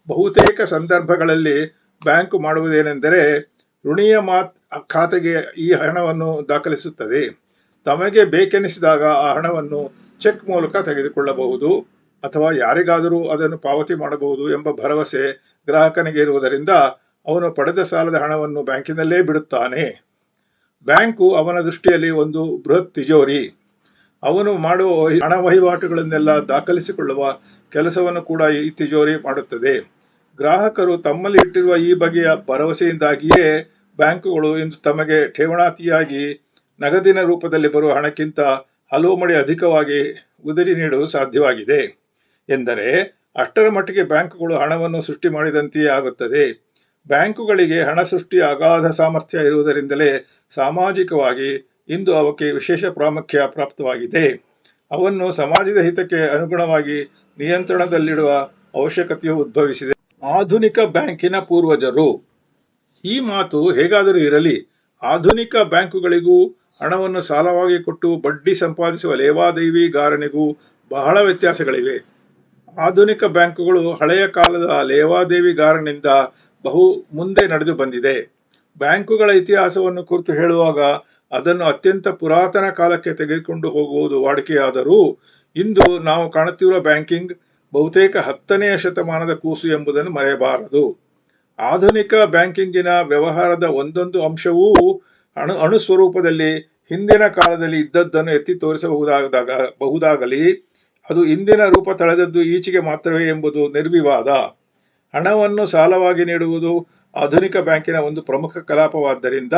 ಬಹುತೇಕ ಸಂದರ್ಭಗಳಲ್ಲಿ ಬ್ಯಾಂಕು ಮಾಡುವುದೇನೆಂದರೆ ಋಣಿಯ ಮಾತ್, ಖಾತೆಗೆ ಈ ಹಣವನ್ನು ದಾಖಲಿಸುತ್ತದೆ. ತಮಗೆ ಬೇಕೆನಿಸಿದಾಗ ಆ ಹಣವನ್ನು ಚೆಕ್ ಮೂಲಕ ತೆಗೆದುಕೊಳ್ಳಬಹುದು. ಅಥವಾ ಯಾರಿಗಾದರೂ ಅದನ್ನು ಪಾವತಿ ಮಾಡಬಹುದು ಎಂಬ ಭರವಸೆ ಗ್ರಾಹಕನಿಗೆ ಇರುವುದರಿಂದ ಅವನು ಪಡೆದ ಸಾಲದ ಹಣವನ್ನು ಬ್ಯಾಂಕಿನಲ್ಲೇ ಬಿಡುತ್ತಾನೆ. ಬ್ಯಾಂಕು ಅವನ ದೃಷ್ಟಿಯಲ್ಲಿ ಒಂದು ಬೃಹತ್ ತಿಜೋರಿ. ಅವನು ಮಾಡುವ ಹಣ ವಹಿವಾಟುಗಳನ್ನೆಲ್ಲ ದಾಖಲಿಸಿಕೊಳ್ಳುವ ಕೆಲಸವನ್ನು ಕೂಡ ಈ ತಿಜೋರಿ ಮಾಡುತ್ತದೆ. ಗ್ರಾಹಕರು ತಮ್ಮಲ್ಲಿ ಇಟ್ಟಿರುವ ಈ ಬಗೆಯ ಭರವಸೆಯಿಂದಾಗಿಯೇ ಬ್ಯಾಂಕುಗಳು ಇಂದು ತಮಗೆ ಠೇವಣಾತಿಯಾಗಿ ನಗದಿನ ರೂಪದಲ್ಲಿ ಬರುವ ಹಣಕ್ಕಿಂತ ಹಲವು ಮಡಿ ಅಧಿಕವಾಗಿ ಉದರಿ ನೀಡಲು ಸಾಧ್ಯವಾಗಿದೆ. ಎಂದರೆ ಅಷ್ಟರ ಮಟ್ಟಿಗೆ ಬ್ಯಾಂಕುಗಳು ಹಣವನ್ನು ಸೃಷ್ಟಿ ಮಾಡಿದಂತೆಯೇ ಆಗುತ್ತದೆ. ಬ್ಯಾಂಕುಗಳಿಗೆ ಹಣ ಸೃಷ್ಟಿ ಅಗಾಧ ಸಾಮರ್ಥ್ಯ ಇರುವುದರಿಂದಲೇ ಸಾಮಾಜಿಕವಾಗಿ ಇಂದು ಅವಕ್ಕೆ ವಿಶೇಷ ಪ್ರಾಮುಖ್ಯ ಪ್ರಾಪ್ತವಾಗಿದೆ. ಅವನ್ನು ಸಮಾಜದ ಹಿತಕ್ಕೆ ಅನುಗುಣವಾಗಿ ನಿಯಂತ್ರಣದಲ್ಲಿಡುವ ಅವಶ್ಯಕತೆಯು ಉದ್ಭವಿಸಿದೆ. ಆಧುನಿಕ ಬ್ಯಾಂಕಿನ ಪೂರ್ವಜರು ಈ ಮಾತು ಹೇಗಾದರೂ ಇರಲಿ, ಆಧುನಿಕ ಬ್ಯಾಂಕುಗಳಿಗೂ ಹಣವನ್ನು ಸಾಲವಾಗಿ ಕೊಟ್ಟು ಬಡ್ಡಿ ಸಂಪಾದಿಸುವ ಲೇವಾದೇವಿಗಾರನಿಗೂ ಬಹಳ ವ್ಯತ್ಯಾಸಗಳಿವೆ. ಆಧುನಿಕ ಬ್ಯಾಂಕುಗಳು ಹಳೆಯ ಕಾಲದ ಲೇವಾದೇವಿಗಾರನಿಂದ ಬಹು ಮುಂದೆ ನಡೆದು ಬಂದಿದೆ. ಬ್ಯಾಂಕುಗಳ ಇತಿಹಾಸವನ್ನು ಕುರಿತು ಹೇಳುವಾಗ ಅದನ್ನು ಅತ್ಯಂತ ಪುರಾತನ ಕಾಲಕ್ಕೆ ತೆಗೆದುಕೊಂಡು ಹೋಗುವುದು ವಾಡಿಕೆಯಾದರೂ ಇಂದು ನಾವು ಕಾಣುತ್ತಿರುವ ಬ್ಯಾಂಕಿಂಗ್ ಬಹುತೇಕ ಹತ್ತನೆಯ ಶತಮಾನದ ಕೂಸು ಎಂಬುದನ್ನು ಮರೆಯಬಾರದು. ಆಧುನಿಕ ಬ್ಯಾಂಕಿಂಗಿನ ವ್ಯವಹಾರದ ಒಂದೊಂದು ಅಂಶವೂ ಅಣು ಸ್ವರೂಪದಲ್ಲಿ ಹಿಂದಿನ ಕಾಲದಲ್ಲಿ ಇದ್ದದ್ದನ್ನು ಎತ್ತಿ ತೋರಿಸಬಹುದಾದಾಗ ಬಹುದಾಗಲಿ. ಅದು ಇಂದಿನ ರೂಪ ತಳೆದದ್ದು ಈಚೆಗೆ ಮಾತ್ರವೇ ಎಂಬುದು ನಿರ್ವಿವಾದ. ಹಣವನ್ನು ಸಾಲವಾಗಿ ನೀಡುವುದು ಆಧುನಿಕ ಬ್ಯಾಂಕಿನ ಒಂದು ಪ್ರಮುಖ ಕಲಾಪವಾದ್ದರಿಂದ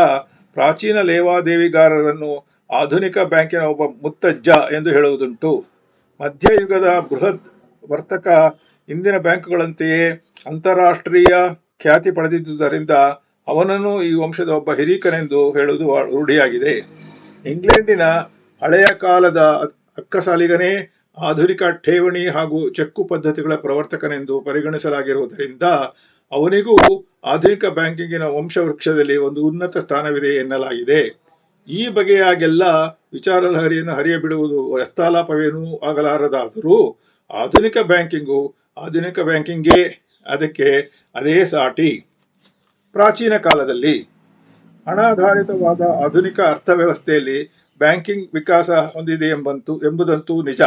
ಪ್ರಾಚೀನ ಲೇವಾದೇವಿಗಾರರನ್ನು ಆಧುನಿಕ ಬ್ಯಾಂಕಿನ ಒಬ್ಬ ಮುತ್ತಜ್ಜ ಎಂದು ಹೇಳುವುದುಂಟು. ಮಧ್ಯಯುಗದ ಬೃಹತ್ ವರ್ತಕ ಇಂದಿನ ಬ್ಯಾಂಕುಗಳಂತೆಯೇ ಅಂತಾರಾಷ್ಟ್ರೀಯ ಖ್ಯಾತಿ ಪಡೆದಿದ್ದುದರಿಂದ ಅವನನ್ನು ಈ ವಂಶದ ಒಬ್ಬ ಹಿರೀಕನೆಂದು ಹೇಳುವುದು ರೂಢಿಯಾಗಿದೆ. ಇಂಗ್ಲೆಂಡಿನ ಹಳೆಯ ಕಾಲದ ಅಕ್ಕಸಾಲಿಗನೇ ಆಧುನಿಕ ಠೇವಣಿ ಹಾಗೂ ಚೆಕ್ಕು ಪದ್ಧತಿಗಳ ಪ್ರವರ್ತಕನೆಂದು ಪರಿಗಣಿಸಲಾಗಿರುವುದರಿಂದ ಅವನಿಗೂ ಆಧುನಿಕ ಬ್ಯಾಂಕಿಂಗಿನ ವಂಶವೃಕ್ಷದಲ್ಲಿ ಒಂದು ಉನ್ನತ ಸ್ಥಾನವಿದೆ ಎನ್ನಲಾಗಿದೆ. ಈ ಬಗೆಯಾಗೆಲ್ಲ ವಿಚಾರಲಹರಿಯನ್ನು ಹರಿಯಬಿಡುವುದು ಹಸ್ತಾಲಾಪವೇನೂ ಆಗಲಾರದಾದರೂ ಆಧುನಿಕ ಬ್ಯಾಂಕಿಂಗು ಆಧುನಿಕ ಬ್ಯಾಂಕಿಂಗೇ ಅದಕ್ಕೆ ಅದೇ ಸಾಟಿ. ಪ್ರಾಚೀನ ಕಾಲದಲ್ಲಿ ಹಣಾಧಾರಿತವಾದ ಆಧುನಿಕ ಅರ್ಥವ್ಯವಸ್ಥೆಯಲ್ಲಿ ಬ್ಯಾಂಕಿಂಗ್ ವಿಕಾಸ ಹೊಂದಿದೆ ಎಂಬಂತೂ ಎಂಬುದಂತೂ ನಿಜ.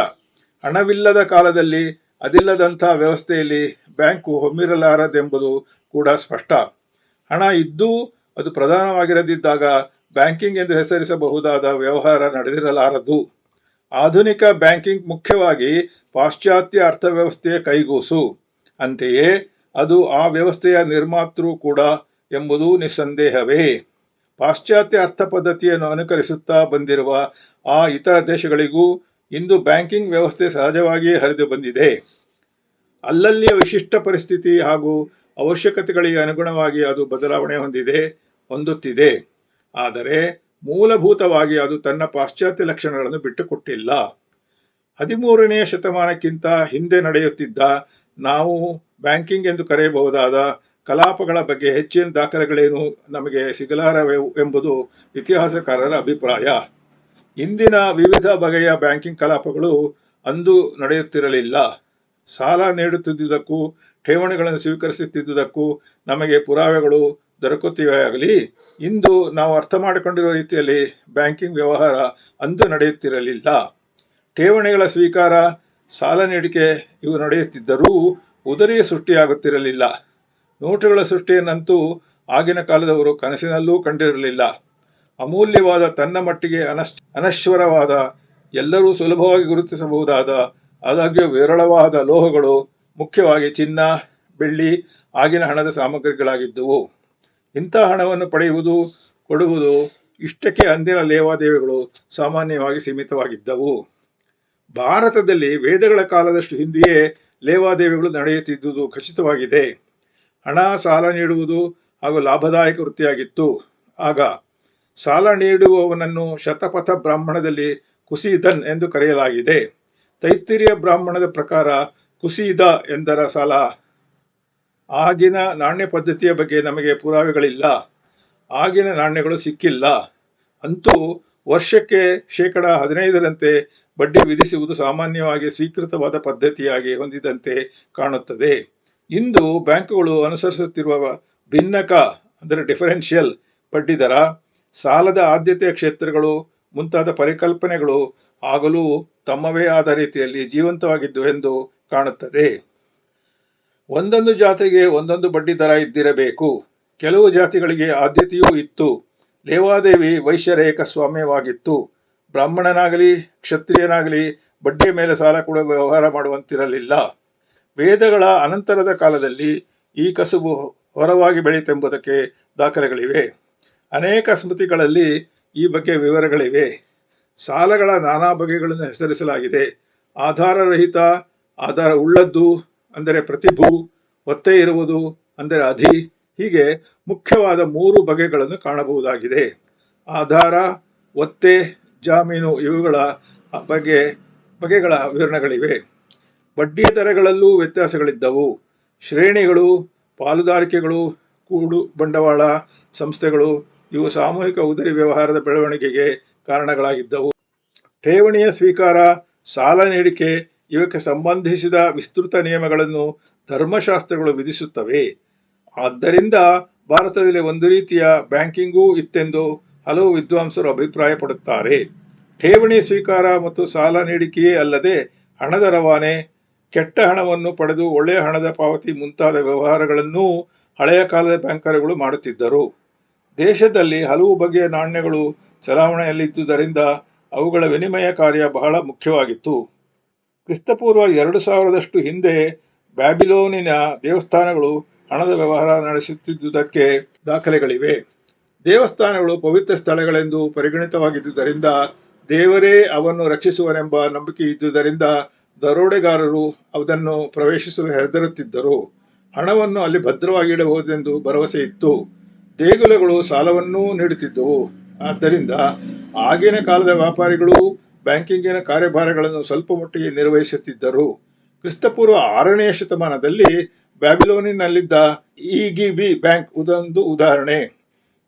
ಹಣವಿಲ್ಲದ ಕಾಲದಲ್ಲಿ ಅದಿಲ್ಲದಂಥ ವ್ಯವಸ್ಥೆಯಲ್ಲಿ ಬ್ಯಾಂಕು ಹೊಮ್ಮಿರಲಾರದೆಂಬುದು ಕೂಡ ಸ್ಪಷ್ಟ. ಹಣ ಇದ್ದೂ ಅದು ಪ್ರಧಾನವಾಗಿರದಿದ್ದಾಗ ಬ್ಯಾಂಕಿಂಗ್ ಎಂದು ಹೆಸರಿಸಬಹುದಾದ ವ್ಯವಹಾರ ನಡೆದಿರಲಾರದು. ಆಧುನಿಕ ಬ್ಯಾಂಕಿಂಗ್ ಮುಖ್ಯವಾಗಿ ಪಾಶ್ಚಾತ್ಯ ಅರ್ಥವ್ಯವಸ್ಥೆಯ ಕೈಗೂಸು. ಅಂತೆಯೇ ಅದು ಆ ವ್ಯವಸ್ಥೆಯ ನಿರ್ಮಾತೃ ಕೂಡ ಎಂಬುದು ನಿಸ್ಸಂದೇಹವೇ. ಪಾಶ್ಚಾತ್ಯ ಅರ್ಥ ಪದ್ಧತಿಯನ್ನು ಅನುಕರಿಸುತ್ತಾ ಬಂದಿರುವ ಆ ಇತರ ದೇಶಗಳಿಗೂ ಇಂದು ಬ್ಯಾಂಕಿಂಗ್ ವ್ಯವಸ್ಥೆ ಸಹಜವಾಗಿಯೇ ಹರಿದು ಬಂದಿದೆ. ಅಲ್ಲಲ್ಲಿಯ ವಿಶಿಷ್ಟ ಪರಿಸ್ಥಿತಿ ಹಾಗೂ ಅವಶ್ಯಕತೆಗಳಿಗೆ ಅನುಗುಣವಾಗಿ ಅದು ಬದಲಾವಣೆ ಹೊಂದಿದೆ, ಹೊಂದುತ್ತಿದೆ. ಆದರೆ ಮೂಲಭೂತವಾಗಿ ಅದು ತನ್ನ ಪಾಶ್ಚಾತ್ಯ ಲಕ್ಷಣಗಳನ್ನು ಬಿಟ್ಟುಕೊಟ್ಟಿಲ್ಲ. ಹದಿಮೂರನೆಯ ಶತಮಾನಕ್ಕಿಂತ ಹಿಂದೆ ನಡೆಯುತ್ತಿದ್ದ ನಾವು ಬ್ಯಾಂಕಿಂಗ್ ಎಂದು ಕರೆಯಬಹುದಾದ ಕಲಾಪಗಳ ಬಗ್ಗೆ ಹೆಚ್ಚಿನ ದಾಖಲೆಗಳೇನು ನಮಗೆ ಸಿಗಲಾರವೆ ಎಂಬುದು ಇತಿಹಾಸಕಾರರ ಅಭಿಪ್ರಾಯ. ಇಂದಿನ ವಿವಿಧ ಬಗೆಯ ಬ್ಯಾಂಕಿಂಗ್ ಕಲಾಪಗಳು ಅಂದು ನಡೆಯುತ್ತಿರಲಿಲ್ಲ. ಸಾಲ ನೀಡುತ್ತಿದ್ದುದಕ್ಕೂ, ಠೇವಣಿಗಳನ್ನು ಸ್ವೀಕರಿಸುತ್ತಿದ್ದುದಕ್ಕೂ ನಮಗೆ ಪುರಾವೆಗಳು ದೊರಕುತ್ತಿವೆ ಆಗಲಿ. ಇಂದು ನಾವು ಅರ್ಥ ಮಾಡಿಕೊಂಡಿರುವ ರೀತಿಯಲ್ಲಿ ಬ್ಯಾಂಕಿಂಗ್ ವ್ಯವಹಾರ ಅಂದು ನಡೆಯುತ್ತಿರಲಿಲ್ಲ. ಠೇವಣಿಗಳ ಸ್ವೀಕಾರ, ಸಾಲ ನೀಡಿಕೆ ಇವು ನಡೆಯುತ್ತಿದ್ದರೂ ಉದರಿಯ ಸೃಷ್ಟಿಯಾಗುತ್ತಿರಲಿಲ್ಲ. ನೋಟುಗಳ ಸೃಷ್ಟಿಯನ್ನಂತೂ ಆಗಿನ ಕಾಲದವರು ಕನಸಿನಲ್ಲೂ ಕಂಡಿರಲಿಲ್ಲ. ಅಮೂಲ್ಯವಾದ ತನ್ನ ಮಟ್ಟಿಗೆ ಅನಶ್ ಅನಶ್ವರವಾದ, ಎಲ್ಲರೂ ಸುಲಭವಾಗಿ ಗುರುತಿಸಬಹುದಾದ, ಆದಾಗ್ಯೂ ವಿರಳವಾದ ಲೋಹಗಳು ಮುಖ್ಯವಾಗಿ ಚಿನ್ನ, ಬೆಳ್ಳಿ, ಆಗಿನ ಹಣದ ಸಾಮಗ್ರಿಗಳಾಗಿದ್ದುವು. ಇಂಥ ಹಣವನ್ನು ಪಡೆಯುವುದು, ಕೊಡುವುದು ಇಷ್ಟಕ್ಕೆ ಅಂದಿನ ಲೇವಾದೇವಿಗಳು ಸಾಮಾನ್ಯವಾಗಿ ಸೀಮಿತವಾಗಿದ್ದವು. ಭಾರತದಲ್ಲಿ ವೇದಗಳ ಕಾಲದಷ್ಟು ಹಿಂದೆಯೇ ಲೇವಾದೇವಿಗಳು ನಡೆಯುತ್ತಿದ್ದುದು ಖಚಿತವಾಗಿದೆ. ಹಣ, ಸಾಲ ನೀಡುವುದು ಹಾಗೂ ಲಾಭದಾಯಕ ವೃತ್ತಿಯಾಗಿತ್ತು. ಆಗ ಸಾಲ ನೀಡುವವನನ್ನು ಶತಪಥ ಬ್ರಾಹ್ಮಣದಲ್ಲಿ ಕುಸಿದನ್ ಎಂದು ಕರೆಯಲಾಗಿದೆ. ತೈತ್ತಿರಿಯ ಬ್ರಾಹ್ಮಣದ ಪ್ರಕಾರ ಕುಸಿದ ಎಂದರ ಸಾಲ. ಆಗಿನ ನಾಣ್ಯ ಪದ್ಧತಿಯ ಬಗ್ಗೆ ನಮಗೆ ಪುರಾವೆಗಳಿಲ್ಲ. ಆಗಿನ ನಾಣ್ಯಗಳು ಸಿಕ್ಕಿಲ್ಲ. ಅಂತೂ ವರ್ಷಕ್ಕೆ ಶೇಕಡ ಹದಿನೈದರಂತೆ ಬಡ್ಡಿ ವಿಧಿಸುವುದು ಸಾಮಾನ್ಯವಾಗಿ ಸ್ವೀಕೃತವಾದ ಪದ್ಧತಿಯಾಗಿ ಹೊಂದಿದಂತೆ ಕಾಣುತ್ತದೆ. ಇಂದು ಬ್ಯಾಂಕುಗಳು ಅನುಸರಿಸುತ್ತಿರುವ ಭಿನ್ನಕ, ಅಂದರೆ ಡಿಫರೆನ್ಷಿಯಲ್ ಬಡ್ಡಿದರ ಸಾಲದ ಆದ್ಯತೆಯ ಕ್ಷೇತ್ರಗಳು, ಮುಂತಾದ ಪರಿಕಲ್ಪನೆಗಳು ಆಗಲೂ ತಮ್ಮವೇ ಆದ ರೀತಿಯಲ್ಲಿ ಜೀವಂತವಾಗಿದ್ದು ಎಂದು ಕಾಣುತ್ತದೆ. ಒಂದೊಂದು ಜಾತಿಗೆ ಒಂದೊಂದು ಬಡ್ಡಿ ದರ ಇದ್ದಿರಬೇಕು. ಕೆಲವು ಜಾತಿಗಳಿಗೆ ಆದ್ಯತೆಯೂ ಇತ್ತು. ಲೇವಾದೇವಿ ವೈಶ್ಯರ ಏಕಸ್ವಾಮ್ಯವಾಗಿತ್ತು ಬ್ರಾಹ್ಮಣನಾಗಲಿ, ಕ್ಷತ್ರಿಯನಾಗಲಿ ಬಡ್ಡಿಯ ಮೇಲೆ ಸಾಲ ಕೊಡುವ ವ್ಯವಹಾರ ಮಾಡುವಂತಿರಲಿಲ್ಲ. ವೇದಗಳ ಅನಂತರದ ಕಾಲದಲ್ಲಿ ಈ ಕಸುಬು ಹೊರವಾಗಿ ಬೆಳೀತೆಂಬುದಕ್ಕೆ ದಾಖಲೆಗಳಿವೆ. ಅನೇಕ ಸ್ಮೃತಿಗಳಲ್ಲಿ ಈ ಬಗ್ಗೆ ವಿವರಗಳಿವೆ. ಸಾಲಗಳ ನಾನಾ ಬಗೆಗಳನ್ನು ಹೆಸರಿಸಲಾಗಿದೆ. ಆಧಾರರಹಿತ, ಆಧಾರ ಉಳ್ಳದ್ದು, ಅಂದರೆ ಪ್ರತಿಭು, ಒತ್ತೆ ಇರುವುದು, ಅಂದರೆ ಅಧಿ, ಹೀಗೆ ಮುಖ್ಯವಾದ ಮೂರು ಬಗೆಗಳನ್ನು ಕಾಣಬಹುದಾಗಿದೆ. ಆಧಾರ, ಒತ್ತೆ, ಜಾಮೀನು ಇವುಗಳ ಬಗ್ಗೆ, ಬಗೆಗಳ ವಿವರಣೆಗಳಿವೆ. ಬಡ್ಡಿ ದರಗಳಲ್ಲೂ ವ್ಯತ್ಯಾಸಗಳಿದ್ದವು. ಶ್ರೇಣಿಗಳು, ಪಾಲುದಾರಿಕೆಗಳು, ಕೂಡು ಬಂಡವಾಳ ಸಂಸ್ಥೆಗಳು ಇವು ಸಾಮೂಹಿಕ ಉದರಿ ವ್ಯವಹಾರದ ಬೆಳವಣಿಗೆಗೆ ಕಾರಣಗಳಾಗಿದ್ದವು. ಠೇವಣಿಯ ಸ್ವೀಕಾರ, ಸಾಲ ನೀಡಿಕೆ, ಇವಕ್ಕೆ ಸಂಬಂಧಿಸಿದ ವಿಸ್ತೃತ ನಿಯಮಗಳನ್ನು ಧರ್ಮಶಾಸ್ತ್ರಗಳು ವಿಧಿಸುತ್ತವೆ. ಆದ್ದರಿಂದ ಭಾರತದಲ್ಲಿ ಒಂದು ರೀತಿಯ ಬ್ಯಾಂಕಿಂಗೂ ಇತ್ತೆಂದು ಹಲವು ವಿದ್ವಾಂಸರು ಅಭಿಪ್ರಾಯಪಡುತ್ತಾರೆ. ಠೇವಣಿ ಸ್ವೀಕಾರ ಮತ್ತು ಸಾಲ ನೀಡಿಕೆಯೇ ಅಲ್ಲದೆ ಹಣದ ರವಾನೆ, ಕೆಟ್ಟ ಹಣವನ್ನು ಪಡೆದು ಒಳ್ಳೆಯ ಹಣದ ಪಾವತಿ ಮುಂತಾದ ವ್ಯವಹಾರಗಳನ್ನೂ ಹಳೆಯ ಕಾಲದ ಬ್ಯಾಂಕರುಗಳು ಮಾಡುತ್ತಿದ್ದರು. ದೇಶದಲ್ಲಿ ಹಲವು ಬಗೆಯ ನಾಣ್ಯಗಳು ಚಲಾವಣೆಯಲ್ಲಿದ್ದುದರಿಂದ ಅವುಗಳ ವಿನಿಮಯ ಕಾರ್ಯ ಬಹಳ ಮುಖ್ಯವಾಗಿತ್ತು. ಕ್ರಿಸ್ತಪೂರ್ವ ಎರಡು ಸಾವಿರದಷ್ಟು ಹಿಂದೆ ಬ್ಯಾಬಿಲೋನಿನ ದೇವಸ್ಥಾನಗಳು ಹಣದ ವ್ಯವಹಾರ ನಡೆಸುತ್ತಿದ್ದುದಕ್ಕೆ ದಾಖಲೆಗಳಿವೆ. ದೇವಸ್ಥಾನಗಳು ಪವಿತ್ರ ಸ್ಥಳಗಳೆಂದು ಪರಿಗಣಿತವಾಗಿದ್ದುದರಿಂದ ದೇವರೇ ಅವನ್ನು ರಕ್ಷಿಸುವನೆಂಬ ನಂಬಿಕೆ ಇದ್ದುದರಿಂದ ದರೋಡೆಗಾರರು ಅದನ್ನು ಪ್ರವೇಶಿಸಲು ಹೆದರುತ್ತಿದ್ದರು. ಹಣವನ್ನು ಅಲ್ಲಿ ಭದ್ರವಾಗಿ ಇಡಬಹುದೆಂದು ಭರವಸೆ ಇತ್ತು. ದೇಗುಲಗಳು ಸಾಲವನ್ನೂ ನೀಡುತ್ತಿದ್ದವು. ಆದ್ದರಿಂದ ಆಗಿನ ಕಾಲದ ವ್ಯಾಪಾರಿಗಳು ಬ್ಯಾಂಕಿಂಗಿನ ಕಾರ್ಯಭಾರಗಳನ್ನು ಸ್ವಲ್ಪ ಮಟ್ಟಿಗೆ ನಿರ್ವಹಿಸುತ್ತಿದ್ದರು. ಕ್ರಿಸ್ತಪೂರ್ವ ಆರನೆಯ ಶತಮಾನದಲ್ಲಿ ಬ್ಯಾಬಿಲೋನಿನಲ್ಲಿದ್ದ ಇಗಿಬಿ ಬ್ಯಾಂಕ್ ಇದೊಂದು ಉದಾಹರಣೆ.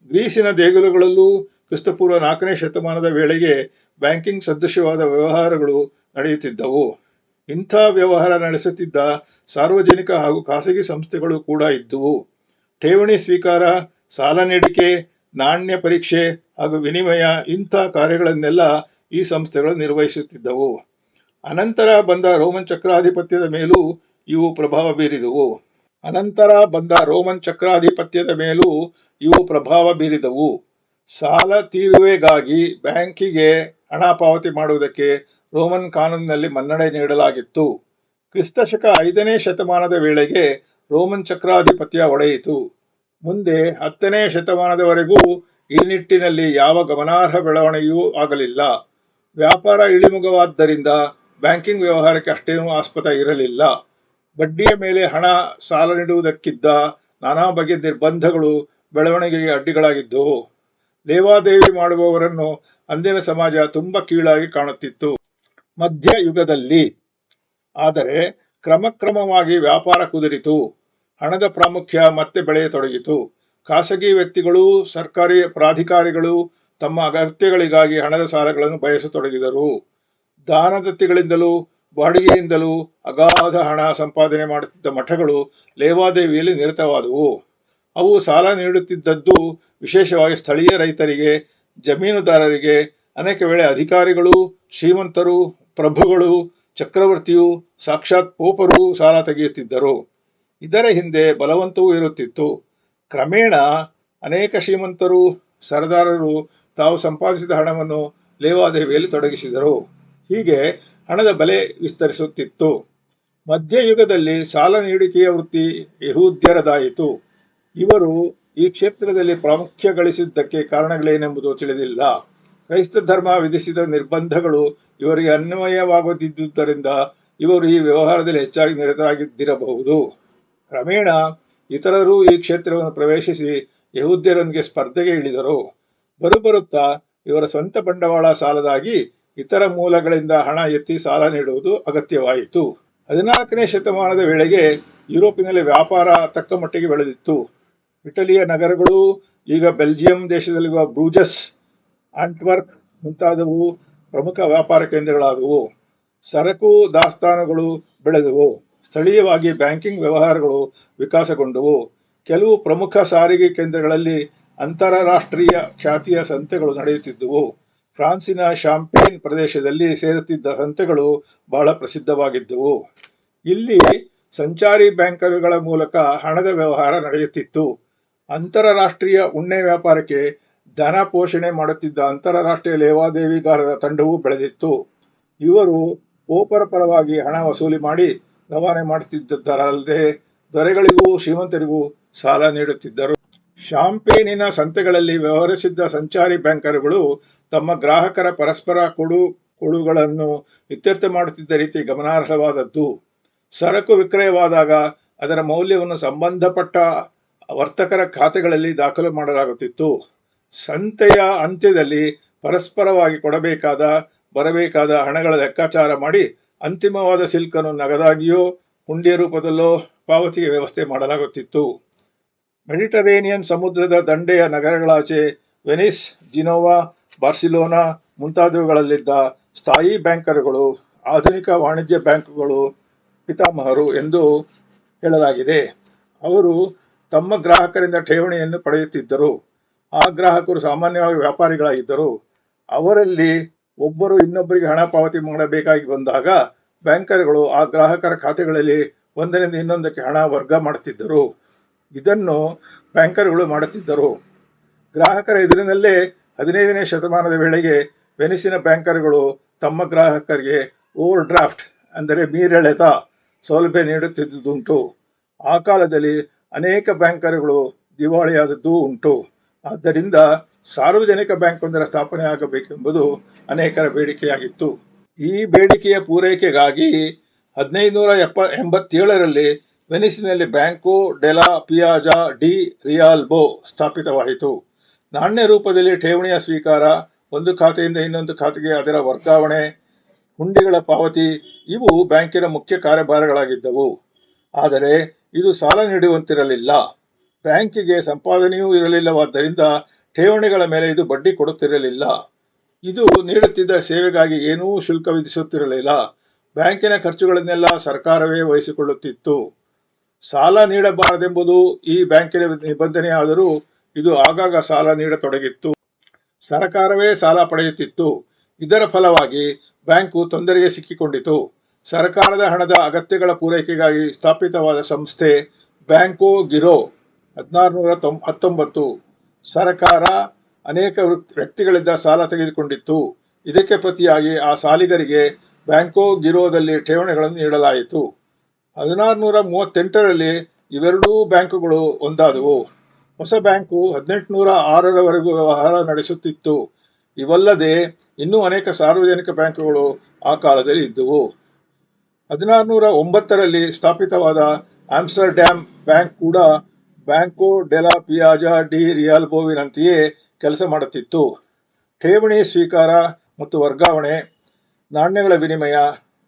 ಗ್ರೀಸಿನ ದೇಗುಲಗಳಲ್ಲೂ ಕ್ರಿಸ್ತಪೂರ್ವ ನಾಲ್ಕನೇ ಶತಮಾನದ ವೇಳೆಗೆ ಬ್ಯಾಂಕಿಂಗ್ ಸದೃಶವಾದ ವ್ಯವಹಾರಗಳು ನಡೆಯುತ್ತಿದ್ದವು. ಇಂಥ ವ್ಯವಹಾರ ನಡೆಸುತ್ತಿದ್ದ ಸಾರ್ವಜನಿಕ ಹಾಗೂ ಖಾಸಗಿ ಸಂಸ್ಥೆಗಳು ಕೂಡ ಇದ್ದುವು. ಠೇವಣಿ ಸ್ವೀಕಾರ ಸಾಲ ನೀಡಿಕೆ, ನಾಣ್ಯ ಪರೀಕ್ಷೆ ಹಾಗೂ ವಿನಿಮಯ ಇಂಥ ಕಾರ್ಯಗಳನ್ನೆಲ್ಲ ಈ ಸಂಸ್ಥೆಗಳು ನಿರ್ವಹಿಸುತ್ತಿದ್ದವು. ಅನಂತರ ಬಂದ ರೋಮನ್ ಚಕ್ರಾಧಿಪತ್ಯದ ಮೇಲೂ ಇವು ಪ್ರಭಾವ ಬೀರಿದವು. ಅನಂತರ ಬಂದ ರೋಮನ್ ಚಕ್ರಾಧಿಪತ್ಯದ ಮೇಲೂ ಇವು ಪ್ರಭಾವ ಬೀರಿದವು. ಸಾಲ ತೀರುವೆಗಾಗಿ ಬ್ಯಾಂಕಿಗೆ ಹಣ ಪಾವತಿ ಮಾಡುವುದಕ್ಕೆ ರೋಮನ್ ಕಾನೂನಿನಲ್ಲಿ ಮನ್ನಣೆ ನೀಡಲಾಗಿತ್ತು. ಕ್ರಿಸ್ತಶಕ ಐದನೇ ಶತಮಾನದ ವೇಳೆಗೆ ರೋಮನ್ ಚಕ್ರಾಧಿಪತ್ಯ ಒಡೆಯಿತು. ಮುಂದೆ ಹತ್ತನೇ ಶತಮಾನದವರೆಗೂ ಈ ನಿಟ್ಟಿನಲ್ಲಿ ಯಾವ ಗಮನಾರ್ಹ ಬೆಳವಣಿಗೆಯೂ ಆಗಲಿಲ್ಲ. ವ್ಯಾಪಾರ ಇಳಿಮುಖವಾದ್ದರಿಂದ ಬ್ಯಾಂಕಿಂಗ್ ವ್ಯವಹಾರಕ್ಕೆ ಅಷ್ಟೇನೂ ಆಸ್ಪದ ಇರಲಿಲ್ಲ. ಬಡ್ಡಿಯ ಮೇಲೆ ಹಣ ಸಾಲ ನೀಡುವುದಕ್ಕಿದ್ದ ನಾನಾ ಬಗೆಯ ನಿರ್ಬಂಧಗಳು ಬೆಳವಣಿಗೆಗೆ ಅಡ್ಡಿಗಳಾಗಿದ್ದವು. ಲೇವಾದೇವಿ ಮಾಡುವವರನ್ನು ಅಂದಿನ ಸಮಾಜ ತುಂಬ ಕೀಳಾಗಿ ಕಾಣುತ್ತಿತ್ತು. ಮಧ್ಯಯುಗದಲ್ಲಿ. ಆದರೆ ಕ್ರಮಕ್ರಮವಾಗಿ ವ್ಯಾಪಾರ ಕುದುರಿತು. ಹಣದ ಪ್ರಾಮುಖ್ಯ ಮತ್ತೆ ಬೆಳೆಯತೊಡಗಿತು. ಖಾಸಗಿ ವ್ಯಕ್ತಿಗಳು, ಸರ್ಕಾರಿ ಪ್ರಾಧಿಕಾರಿಗಳು ತಮ್ಮ ಅಗತ್ಯಗಳಿಗಾಗಿ ಹಣದ ಸಾಲಗಳನ್ನು ಬಯಸತೊಡಗಿದರು. ದಾನದತ್ತಿಗಳಿಂದಲೂ, ಬಾಡಿಗೆಯಿಂದಲೂ ಅಗಾಧ ಹಣ ಸಂಪಾದನೆ ಮಾಡುತ್ತಿದ್ದ ಮಠಗಳು ಲೇವಾದೇವಿಯಲ್ಲಿ ನಿರತವಾದವು. ಅವು ಸಾಲ ನೀಡುತ್ತಿದ್ದದ್ದು ವಿಶೇಷವಾಗಿ ಸ್ಥಳೀಯ ರೈತರಿಗೆ, ಜಮೀನುದಾರರಿಗೆ, ಅನೇಕ ವೇಳೆ ಅಧಿಕಾರಿಗಳು, ಶ್ರೀಮಂತರು, ಪ್ರಭುಗಳು, ಚಕ್ರವರ್ತಿಯು, ಸಾಕ್ಷಾತ್ ಪೋಪರು ಸಾಲ ತೆಗೆಯುತ್ತಿದ್ದರು. ಇದರ ಹಿಂದೆ ಬಲವಂತವೂ ಇರುತ್ತಿತ್ತು. ಕ್ರಮೇಣ ಅನೇಕ ಶ್ರೀಮಂತರು, ಸರದಾರರು ತಾವು ಸಂಪಾದಿಸಿದ ಹಣವನ್ನು ಲೇವಾದೇವಿಯಲ್ಲಿ ತೊಡಗಿಸಿದರು. ಹೀಗೆ ಹಣದ ಬಲೆ ವಿಸ್ತರಿಸುತ್ತಿತ್ತು. ಮಧ್ಯಯುಗದಲ್ಲಿ ಸಾಲ ನೀಡಿಕೆಯ ವೃತ್ತಿ ಯಹೂದ್ಯರದಾಯಿತು. ಇವರು ಈ ಕ್ಷೇತ್ರದಲ್ಲಿ ಪ್ರಾಮುಖ್ಯ ಗಳಿಸಿದ್ದಕ್ಕೆ ಕಾರಣಗಳೇನೆಂಬುದು ತಿಳಿದಿಲ್ಲ. ಕ್ರೈಸ್ತ ಧರ್ಮ ವಿಧಿಸಿದ ನಿರ್ಬಂಧಗಳು ಇವರಿಗೆ ಅನ್ವಯವಾಗದಿದ್ದುದರಿಂದ ಇವರು ಈ ವ್ಯವಹಾರದಲ್ಲಿ ಹೆಚ್ಚಾಗಿ ನಿರತರಾಗಿದ್ದಿರಬಹುದು. ಕ್ರಮೇಣ ಇತರರು ಈ ಕ್ಷೇತ್ರವನ್ನು ಪ್ರವೇಶಿಸಿ ಯಹೂದ್ಯರೊಂದಿಗೆ ಸ್ಪರ್ಧೆಗೆ ಇಳಿದರು. ಬರುಬರುತ್ತಾ ಇವರ ಸ್ವಂತ ಬಂಡವಾಳ ಸಾಲದಾಗಿ ಇತರ ಮೂಲಗಳಿಂದ ಹಣ ಎತ್ತಿ ಸಾಲ ನೀಡುವುದು ಅಗತ್ಯವಾಯಿತು. ಹದಿನಾಲ್ಕನೇ ಶತಮಾನದ ವೇಳೆಗೆ ಯುರೋಪಿನಲ್ಲಿ ವ್ಯಾಪಾರ ತಕ್ಕ ಮಟ್ಟಿಗೆ ಬೆಳೆದಿತ್ತು. ಇಟಲಿಯ ನಗರಗಳು, ಈಗ ಬೆಲ್ಜಿಯಂ ದೇಶದಲ್ಲಿರುವ ಬ್ರೂಜಸ್ ಆಂಟ್ವರ್ಕ್ ಮುಂತಾದವು ಪ್ರಮುಖ ವ್ಯಾಪಾರ ಕೇಂದ್ರಗಳಾದವು. ಸರಕು, ದಾಸ್ತಾನುಗಳು ಬೆಳೆದವು. ಸ್ಥಳೀಯವಾಗಿ ಬ್ಯಾಂಕಿಂಗ್ ವ್ಯವಹಾರಗಳು ವಿಕಾಸಗೊಂಡವು. ಕೆಲವು ಪ್ರಮುಖ ಸಾರಿಗೆ ಕೇಂದ್ರಗಳಲ್ಲಿ ಅಂತಾರಾಷ್ಟ್ರೀಯ ಖ್ಯಾತಿಯ ಸಂತೆಗಳು ನಡೆಯುತ್ತಿದ್ದವು. ಫ್ರಾನ್ಸಿನ ಶಾಂಪೇನ್ ಪ್ರದೇಶದಲ್ಲಿ ಸೇರುತ್ತಿದ್ದ ಸಂತೆಗಳು ಬಹಳ ಪ್ರಸಿದ್ಧವಾಗಿದ್ದವು. ಇಲ್ಲಿ ಸಂಚಾರಿ ಬ್ಯಾಂಕರ್ಗಳ ಮೂಲಕ ಹಣದ ವ್ಯವಹಾರ ನಡೆಯುತ್ತಿತ್ತು. ಅಂತಾರಾಷ್ಟ್ರೀಯ ಉಣ್ಣೆ ವ್ಯಾಪಾರಕ್ಕೆ ಧನ ಪೋಷಣೆ ಮಾಡುತ್ತಿದ್ದ ಅಂತಾರಾಷ್ಟ್ರೀಯ ಲೇವಾದೇವಿಗಾರರ ತಂಡವೂ ಬೆಳೆದಿತ್ತು. ಇವರು ಓಪರ ಪರವಾಗಿ ಹಣ ವಸೂಲಿ ಮಾಡಿ ರವಾನೆ ಮಾಡುತ್ತಿದ್ದರಲ್ಲದೆ ದೊರೆಗಳಿಗೂ ಶ್ರೀಮಂತರಿಗೂ ಸಾಲ ನೀಡುತ್ತಿದ್ದರು. ಶಾಂಪೇನಿನ ಸಂತೆಗಳಲ್ಲಿ ವ್ಯವಹರಿಸಿದ್ದ ಸಂಚಾರಿ ಬ್ಯಾಂಕರುಗಳು ತಮ್ಮ ಗ್ರಾಹಕರ ಪರಸ್ಪರ ಕೊಡು, ಕೊಡುಗಳನ್ನು ಇತ್ಯರ್ಥ ಮಾಡುತ್ತಿದ್ದ ರೀತಿ ಗಮನಾರ್ಹವಾದದ್ದು. ಸರಕು ವಿಕ್ರಯವಾದಾಗ ಅದರ ಮೌಲ್ಯವನ್ನು ಸಂಬಂಧಪಟ್ಟ ವರ್ತಕರ ಖಾತೆಗಳಲ್ಲಿ ದಾಖಲು ಮಾಡಲಾಗುತ್ತಿತ್ತು. ಸಂತೆಯ ಅಂತ್ಯದಲ್ಲಿ ಪರಸ್ಪರವಾಗಿ ಕೊಡಬೇಕಾದ, ಬರಬೇಕಾದ ಹಣಗಳ ಲೆಕ್ಕಾಚಾರ ಮಾಡಿ ಅಂತಿಮವಾದ ಸಿಲ್ಕನ್ನು ನಗದಾಗಿಯೋ ಹುಂಡಿಯ ರೂಪದಲ್ಲೋ ಪಾವತಿಗೆ ವ್ಯವಸ್ಥೆ ಮಾಡಲಾಗುತ್ತಿತ್ತು. ಮೆಡಿಟರೇನಿಯನ್ ಸಮುದ್ರದ ದಂಡೆಯ ನಗರಗಳಾಚೆ ವೆನಿಸ್, ಜಿನೋವಾ, ಬಾರ್ಸಿಲೋನಾ ಮುಂತಾದವುಗಳಲ್ಲಿದ್ದ ಸ್ಥಾಯಿ ಬ್ಯಾಂಕರುಗಳು, ಆಧುನಿಕ ವಾಣಿಜ್ಯ ಬ್ಯಾಂಕುಗಳು ಪಿತಾಮಹರು ಎಂದು ಹೇಳಲಾಗಿದೆ. ಅವರು ತಮ್ಮ ಗ್ರಾಹಕರಿಂದ ಠೇವಣಿಯನ್ನು ಪಡೆಯುತ್ತಿದ್ದರು. ಆ ಗ್ರಾಹಕರು ಸಾಮಾನ್ಯವಾಗಿ ವ್ಯಾಪಾರಿಗಳಾಗಿದ್ದರು. ಅವರಲ್ಲಿ ಒಬ್ಬರು ಇನ್ನೊಬ್ಬರಿಗೆ ಹಣ ಪಾವತಿ ಮಾಡಬೇಕಾಗಿ ಬಂದಾಗ ಬ್ಯಾಂಕರ್ಗಳು ಆ ಗ್ರಾಹಕರ ಖಾತೆಗಳಲ್ಲಿ ಒಂದರಿಂದ ಇನ್ನೊಂದಕ್ಕೆ ಹಣ ವರ್ಗ ಮಾಡುತ್ತಿದ್ದರು. ಇದನ್ನು ಬ್ಯಾಂಕರ್ಗಳು ಮಾಡುತ್ತಿದ್ದರು. ಗ್ರಾಹಕರ ಎದುರಿನಲ್ಲೇ ಹದಿನೈದನೇ ಶತಮಾನದ ವೇಳೆಗೆ ವೆನಿಸಿನ ಬ್ಯಾಂಕರ್ಗಳು ತಮ್ಮ ಗ್ರಾಹಕರಿಗೆ ಓವರ್ ಡ್ರಾಫ್ಟ್ ಅಂದರೆ ಮೀರೆಳೆತ ಸೌಲಭ್ಯ ನೀಡುತ್ತಿದ್ದುದುಂಟು. ಆ ಕಾಲದಲ್ಲಿ ಅನೇಕ ಬ್ಯಾಂಕರ್ಗಳು ದಿವಾಳಿಯಾದದ್ದು ಉಂಟು. ಆದ್ದರಿಂದ ಸಾರ್ವಜನಿಕ ಬ್ಯಾಂಕ್ ಒಂದರ ಸ್ಥಾಪನೆ ಆಗಬೇಕೆಂಬುದು ಅನೇಕರ ಬೇಡಿಕೆಯಾಗಿತ್ತು. ಈ ಬೇಡಿಕೆಯ ಪೂರೈಕೆಗಾಗಿ ಹದಿನೈದುನೂರ ಎಪ್ಪ, ಎಂಬತ್ತೇಳರಲ್ಲಿ ವೆನಿಸಿನಲ್ಲಿ ಬ್ಯಾಂಕೋ ಡೆಲಾ ಪಿಯಾಜಾ ಡಿ ರಿಯಾಲ್ಬೋ ಸ್ಥಾಪಿತವಾಯಿತು. ನಾಣ್ಯ ರೂಪದಲ್ಲಿ ಠೇವಣಿಯ ಸ್ವೀಕಾರ, ಒಂದು ಖಾತೆಯಿಂದ ಇನ್ನೊಂದು ಖಾತೆಗೆ ಅದರ ವರ್ಗಾವಣೆ, ಹುಂಡಿಗಳ ಪಾವತಿ, ಇವು ಬ್ಯಾಂಕಿನ ಮುಖ್ಯ ಕಾರ್ಯಭಾರಗಳಾಗಿದ್ದವು. ಆದರೆ ಇದು ಸಾಲ ನೀಡುವಂತಿರಲಿಲ್ಲ. ಬ್ಯಾಂಕಿಗೆ ಸಂಪಾದನೆಯೂ ಇರಲಿಲ್ಲವಾದ್ದರಿಂದ ಠೇವಣಿಗಳ ಮೇಲೆ ಇದು ಬಡ್ಡಿ ಕೊಡುತ್ತಿರಲಿಲ್ಲ. ಇದು ನೀಡುತ್ತಿದ್ದ ಸೇವೆಗಾಗಿ ಏನೂ ಶುಲ್ಕ ವಿಧಿಸುತ್ತಿರಲಿಲ್ಲ. ಬ್ಯಾಂಕಿನ ಖರ್ಚುಗಳನ್ನೆಲ್ಲ ಸರ್ಕಾರವೇ ವಹಿಸಿಕೊಳ್ಳುತ್ತಿತ್ತು. ಸಾಲ ನೀಡಬಾರದೆಂಬುದು ಈ ಬ್ಯಾಂಕಿನ ನಿಬಂಧನೆಯಾದರೂ ಇದು ಆಗಾಗ ಸಾಲ ನೀಡತೊಡಗಿತ್ತು. ಸರ್ಕಾರವೇ ಸಾಲ ಪಡೆಯುತ್ತಿತ್ತು. ಇದರ ಫಲವಾಗಿ ಬ್ಯಾಂಕು ತೊಂದರೆಗೆ ಸಿಕ್ಕಿಕೊಂಡಿತು. ಸರ್ಕಾರದ ಹಣದ ಅಗತ್ಯಗಳ ಪೂರೈಕೆಗಾಗಿ ಸ್ಥಾಪಿತವಾದ ಸಂಸ್ಥೆ ಬ್ಯಾಂಕೋ ಗಿರೋ ಹದಿನಾರುನೂರ ತೊಂ ಹತ್ತೊಂಬತ್ತು ಸರ್ಕಾರ ಅನೇಕ ವ್ಯಕ್ತಿಗಳಿಂದ ಸಾಲ ತೆಗೆದುಕೊಂಡಿತ್ತು. ಇದಕ್ಕೆ ಪ್ರತಿಯಾಗಿ ಆ ಸಾಲಿಗರಿಗೆ ಬ್ಯಾಂಕೋ ಗಿರೋದಲ್ಲಿ ಠೇವಣಿಗಳನ್ನು ನೀಡಲಾಯಿತು. ಹದಿನಾರು ನೂರ ಮೂವತ್ತೆಂಟರಲ್ಲಿ ಇವೆರಡೂ ಬ್ಯಾಂಕುಗಳು ಒಂದಾದವು. ಹೊಸ ಬ್ಯಾಂಕು ಹದಿನೆಂಟುನೂರ ಆರರವರೆಗೂ ವ್ಯವಹಾರ ನಡೆಸುತ್ತಿತ್ತು. ಇವಲ್ಲದೆ ಇನ್ನೂ ಅನೇಕ ಸಾರ್ವಜನಿಕ ಬ್ಯಾಂಕುಗಳು ಆ ಕಾಲದಲ್ಲಿ ಇದ್ದುವು. ಹದಿನಾರುನೂರ ಒಂಬತ್ತರಲ್ಲಿ ಸ್ಥಾಪಿತವಾದ ಆಮ್ಸ್ಟರ್ಡ್ಯಾಮ್ ಬ್ಯಾಂಕ್ ಕೂಡ ಬ್ಯಾಂಕೋ, ಡೆಲಾ, ಪಿಯಾಜಾ, ಡಿ ರಿಯಾಲ್ಬೋವಿನಂತೆಯೇ ಕೆಲಸ ಮಾಡುತ್ತಿತ್ತು. ಠೇವಣಿ ಸ್ವೀಕಾರ ಮತ್ತು ವರ್ಗಾವಣೆ, ನಾಣ್ಯಗಳ ವಿನಿಮಯ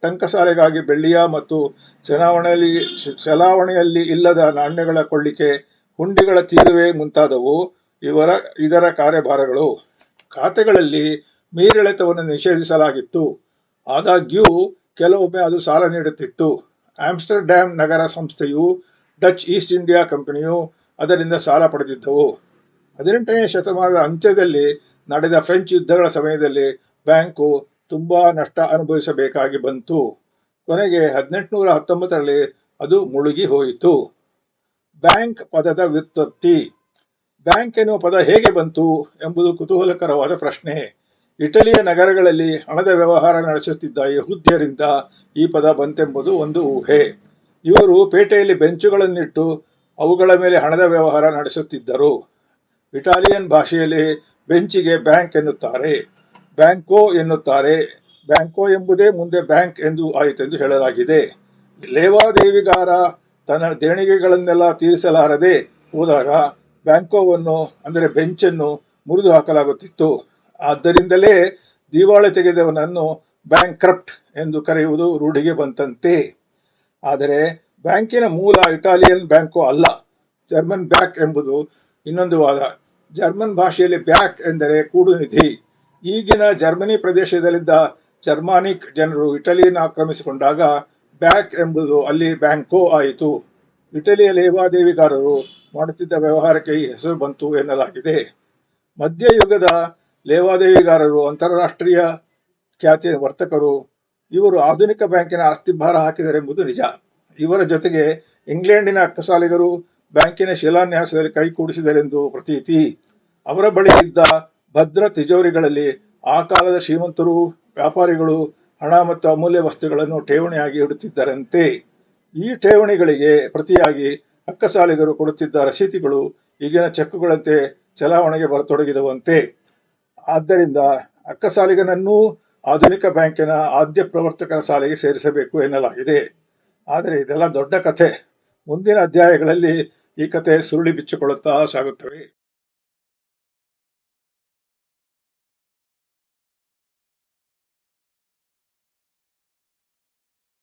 ಟಂಕಸಾಲೆಗಾಗಿ ಬೆಳ್ಳಿಯ ಮತ್ತು ಚಲಾವಣೆಯಲ್ಲಿ ಚಲಾವಣೆಯಲ್ಲಿ ಇಲ್ಲದ ನಾಣ್ಯಗಳ ಕೊಳ್ಳಿಕೆ, ಹುಂಡಿಗಳ ತೀರುವೆ ಮುಂತಾದವು ಇವರ, ಇದರ ಕಾರ್ಯಭಾರಗಳು. ಖಾತೆಗಳಲ್ಲಿ ಮೀರೆಳೆತವನ್ನು ನಿಷೇಧಿಸಲಾಗಿತ್ತು. ಆದಾಗ್ಯೂ, ಕೆಲವೊಮ್ಮೆ ಅದು ಸಾಲ ನೀಡುತ್ತಿತ್ತು. ಆಮ್ಸ್ಟರ್ಡ್ಯಾಮ್ ನಗರ ಸಂಸ್ಥೆಯು ಡಚ್ ಈಸ್ಟ್ ಇಂಡಿಯಾ ಕಂಪನಿಯು ಅದರಿಂದ ಸಾಲ ಪಡೆದಿದ್ದವು. ಹದಿನೆಂಟನೇ ಶತಮಾನದ ಅಂತ್ಯದಲ್ಲಿ ನಡೆದ ಫ್ರೆಂಚ್ ಯುದ್ಧಗಳ ಸಮಯದಲ್ಲಿ ಬ್ಯಾಂಕು ತುಂಬಾ ನಷ್ಟ ಅನುಭವಿಸಬೇಕಾಗಿ ಬಂತು. ಕೊನೆಗೆ ಹದಿನೆಂಟುನೂರ ಹತ್ತೊಂಬತ್ತರಲ್ಲಿ ಅದು ಮುಳುಗಿ ಹೋಯಿತು. ಬ್ಯಾಂಕ್ ಪದದ ವ್ಯುತ್ಪತ್ತಿ. ಬ್ಯಾಂಕ್ ಎನ್ನುವ ಪದ ಹೇಗೆ ಬಂತು ಎಂಬುದು ಕುತೂಹಲಕರವಾದ ಪ್ರಶ್ನೆ. ಇಟಲಿಯ ನಗರಗಳಲ್ಲಿ ಹಣದ ವ್ಯವಹಾರ ನಡೆಸುತ್ತಿದ್ದ ಯಹುದ್ಯರಿಂದ ಈ ಪದ ಬಂತೆಂಬುದು ಒಂದು ಊಹೆ. ಇವರು ಪೇಟೆಯಲ್ಲಿ ಬೆಂಚುಗಳನ್ನಿಟ್ಟು ಅವುಗಳ ಮೇಲೆ ಹಣದ ವ್ಯವಹಾರ ನಡೆಸುತ್ತಿದ್ದರು. ಇಟಾಲಿಯನ್ ಭಾಷೆಯಲ್ಲಿ ಬೆಂಚಿಗೆ ಬ್ಯಾಂಕ್ ಎನ್ನುತ್ತಾರೆ. ಬ್ಯಾಂಕೋ ಎನ್ನುತ್ತಾರೆ. ಬ್ಯಾಂಕೋ ಎಂಬುದೇ ಮುಂದೆ ಬ್ಯಾಂಕ್ ಎಂದು ಆಯಿತೆಂದು ಹೇಳಲಾಗಿದೆ. ಲೇವಾದೇವಿಗಾರ ತನ್ನ ದೇಣಿಗೆಗಳನ್ನೆಲ್ಲ ತೀರಿಸಲಾರದೆ ಹೋದಾಗ ಬ್ಯಾಂಕೋವನ್ನು, ಅಂದರೆ ಬೆಂಚನ್ನು ಮುರಿದು ಹಾಕಲಾಗುತ್ತಿತ್ತು. ಆದ್ದರಿಂದಲೇ ದಿವಾಳಿ ತೆಗೆದವನನ್ನು ಬ್ಯಾಂಕ್ ಎಂದು ಕರೆಯುವುದು ರೂಢಿಗೆ ಬಂತಂತೆ. ಆದರೆ ಬ್ಯಾಂಕಿನ ಮೂಲ ಇಟಾಲಿಯನ್ ಬ್ಯಾಂಕು ಅಲ್ಲ. ಜರ್ಮನ್ ಬ್ಯಾಕ್ ಎಂಬುದು ಇನ್ನೊಂದು ವಾದ. ಜರ್ಮನ್ ಭಾಷೆಯಲ್ಲಿ ಬ್ಯಾಕ್ ಎಂದರೆ ಕೂಡು ನಿಧಿ. ಈಗಿನ ಜರ್ಮನಿ ಪ್ರದೇಶದಲ್ಲಿದ್ದ ಜರ್ಮಾನಿಕ್ ಜನರು ಇಟಲಿಯನ್ನು ಆಕ್ರಮಿಸಿಕೊಂಡಾಗ ಬ್ಯಾಕ್ ಎಂಬುದು ಅಲ್ಲಿ ಬ್ಯಾಂಕೋ ಆಯಿತು. ಇಟಲಿಯ ಲೇವಾದೇವಿಗಾರರು ಮಾಡುತ್ತಿದ್ದ ವ್ಯವಹಾರಕ್ಕೆ ಈ ಹೆಸರು ಬಂತು ಎನ್ನಲಾಗಿದೆ. ಮಧ್ಯಯುಗದ ಲೇವಾದೇವಿಗಾರರು ಅಂತಾರಾಷ್ಟ್ರೀಯ ಖ್ಯಾತಿಯ ವರ್ತಕರು ಇವರು ಆಧುನಿಕ ಬ್ಯಾಂಕಿನ ಆಸ್ತಿಭಾರ ಹಾಕಿದರೆಂಬುದು ನಿಜ. ಇವರ ಜೊತೆಗೆ ಇಂಗ್ಲೆಂಡಿನ ಅಕ್ಕಸಾಲಿಗರು ಬ್ಯಾಂಕಿನ ಶಿಲಾನ್ಯಾಸದಲ್ಲಿ ಕೈಗೂಡಿಸಿದರೆಂದು ಪ್ರತೀತಿ. ಅವರ ಬಳಿ ಇದ್ದ ಭದ್ರ ತಿಜೋರಿಗಳಲ್ಲಿ ಆ ಕಾಲದ ಶ್ರೀಮಂತರು, ವ್ಯಾಪಾರಿಗಳು, ಹಣ ಮತ್ತು ಅಮೂಲ್ಯ ವಸ್ತುಗಳನ್ನು ಠೇವಣಿಯಾಗಿ ಇಡುತ್ತಿದ್ದರಂತೆ. ಈ ಠೇವಣಿಗಳಿಗೆ ಪ್ರತಿಯಾಗಿ ಅಕ್ಕಸಾಲಿಗರು ಕೊಡುತ್ತಿದ್ದ ರಸೀತಿಗಳು ಈಗಿನ ಚೆಕ್ಕುಗಳಂತೆ ಚಲಾವಣೆಗೆ ಬರತೊಡಗಿದವಂತೆ. ಆದ್ದರಿಂದ ಅಕ್ಕಸಾಲಿಗನನ್ನೂ ಆಧುನಿಕ ಬ್ಯಾಂಕಿನ ಆದ್ಯ ಪ್ರವರ್ತಕರ ಸಾಲಿಗೆ ಸೇರಿಸಬೇಕು ಎನ್ನಲಾಗಿದೆ. ಆದರೆ ಇದೆಲ್ಲ ದೊಡ್ಡ ಕಥೆ. ಮುಂದಿನ ಅಧ್ಯಾಯಗಳಲ್ಲಿ ಈ ಕಥೆ ಸುರುಳಿ ಬಿಚ್ಚಿಕೊಳ್ಳುತ್ತಾ ಸಾಗುತ್ತವೆ.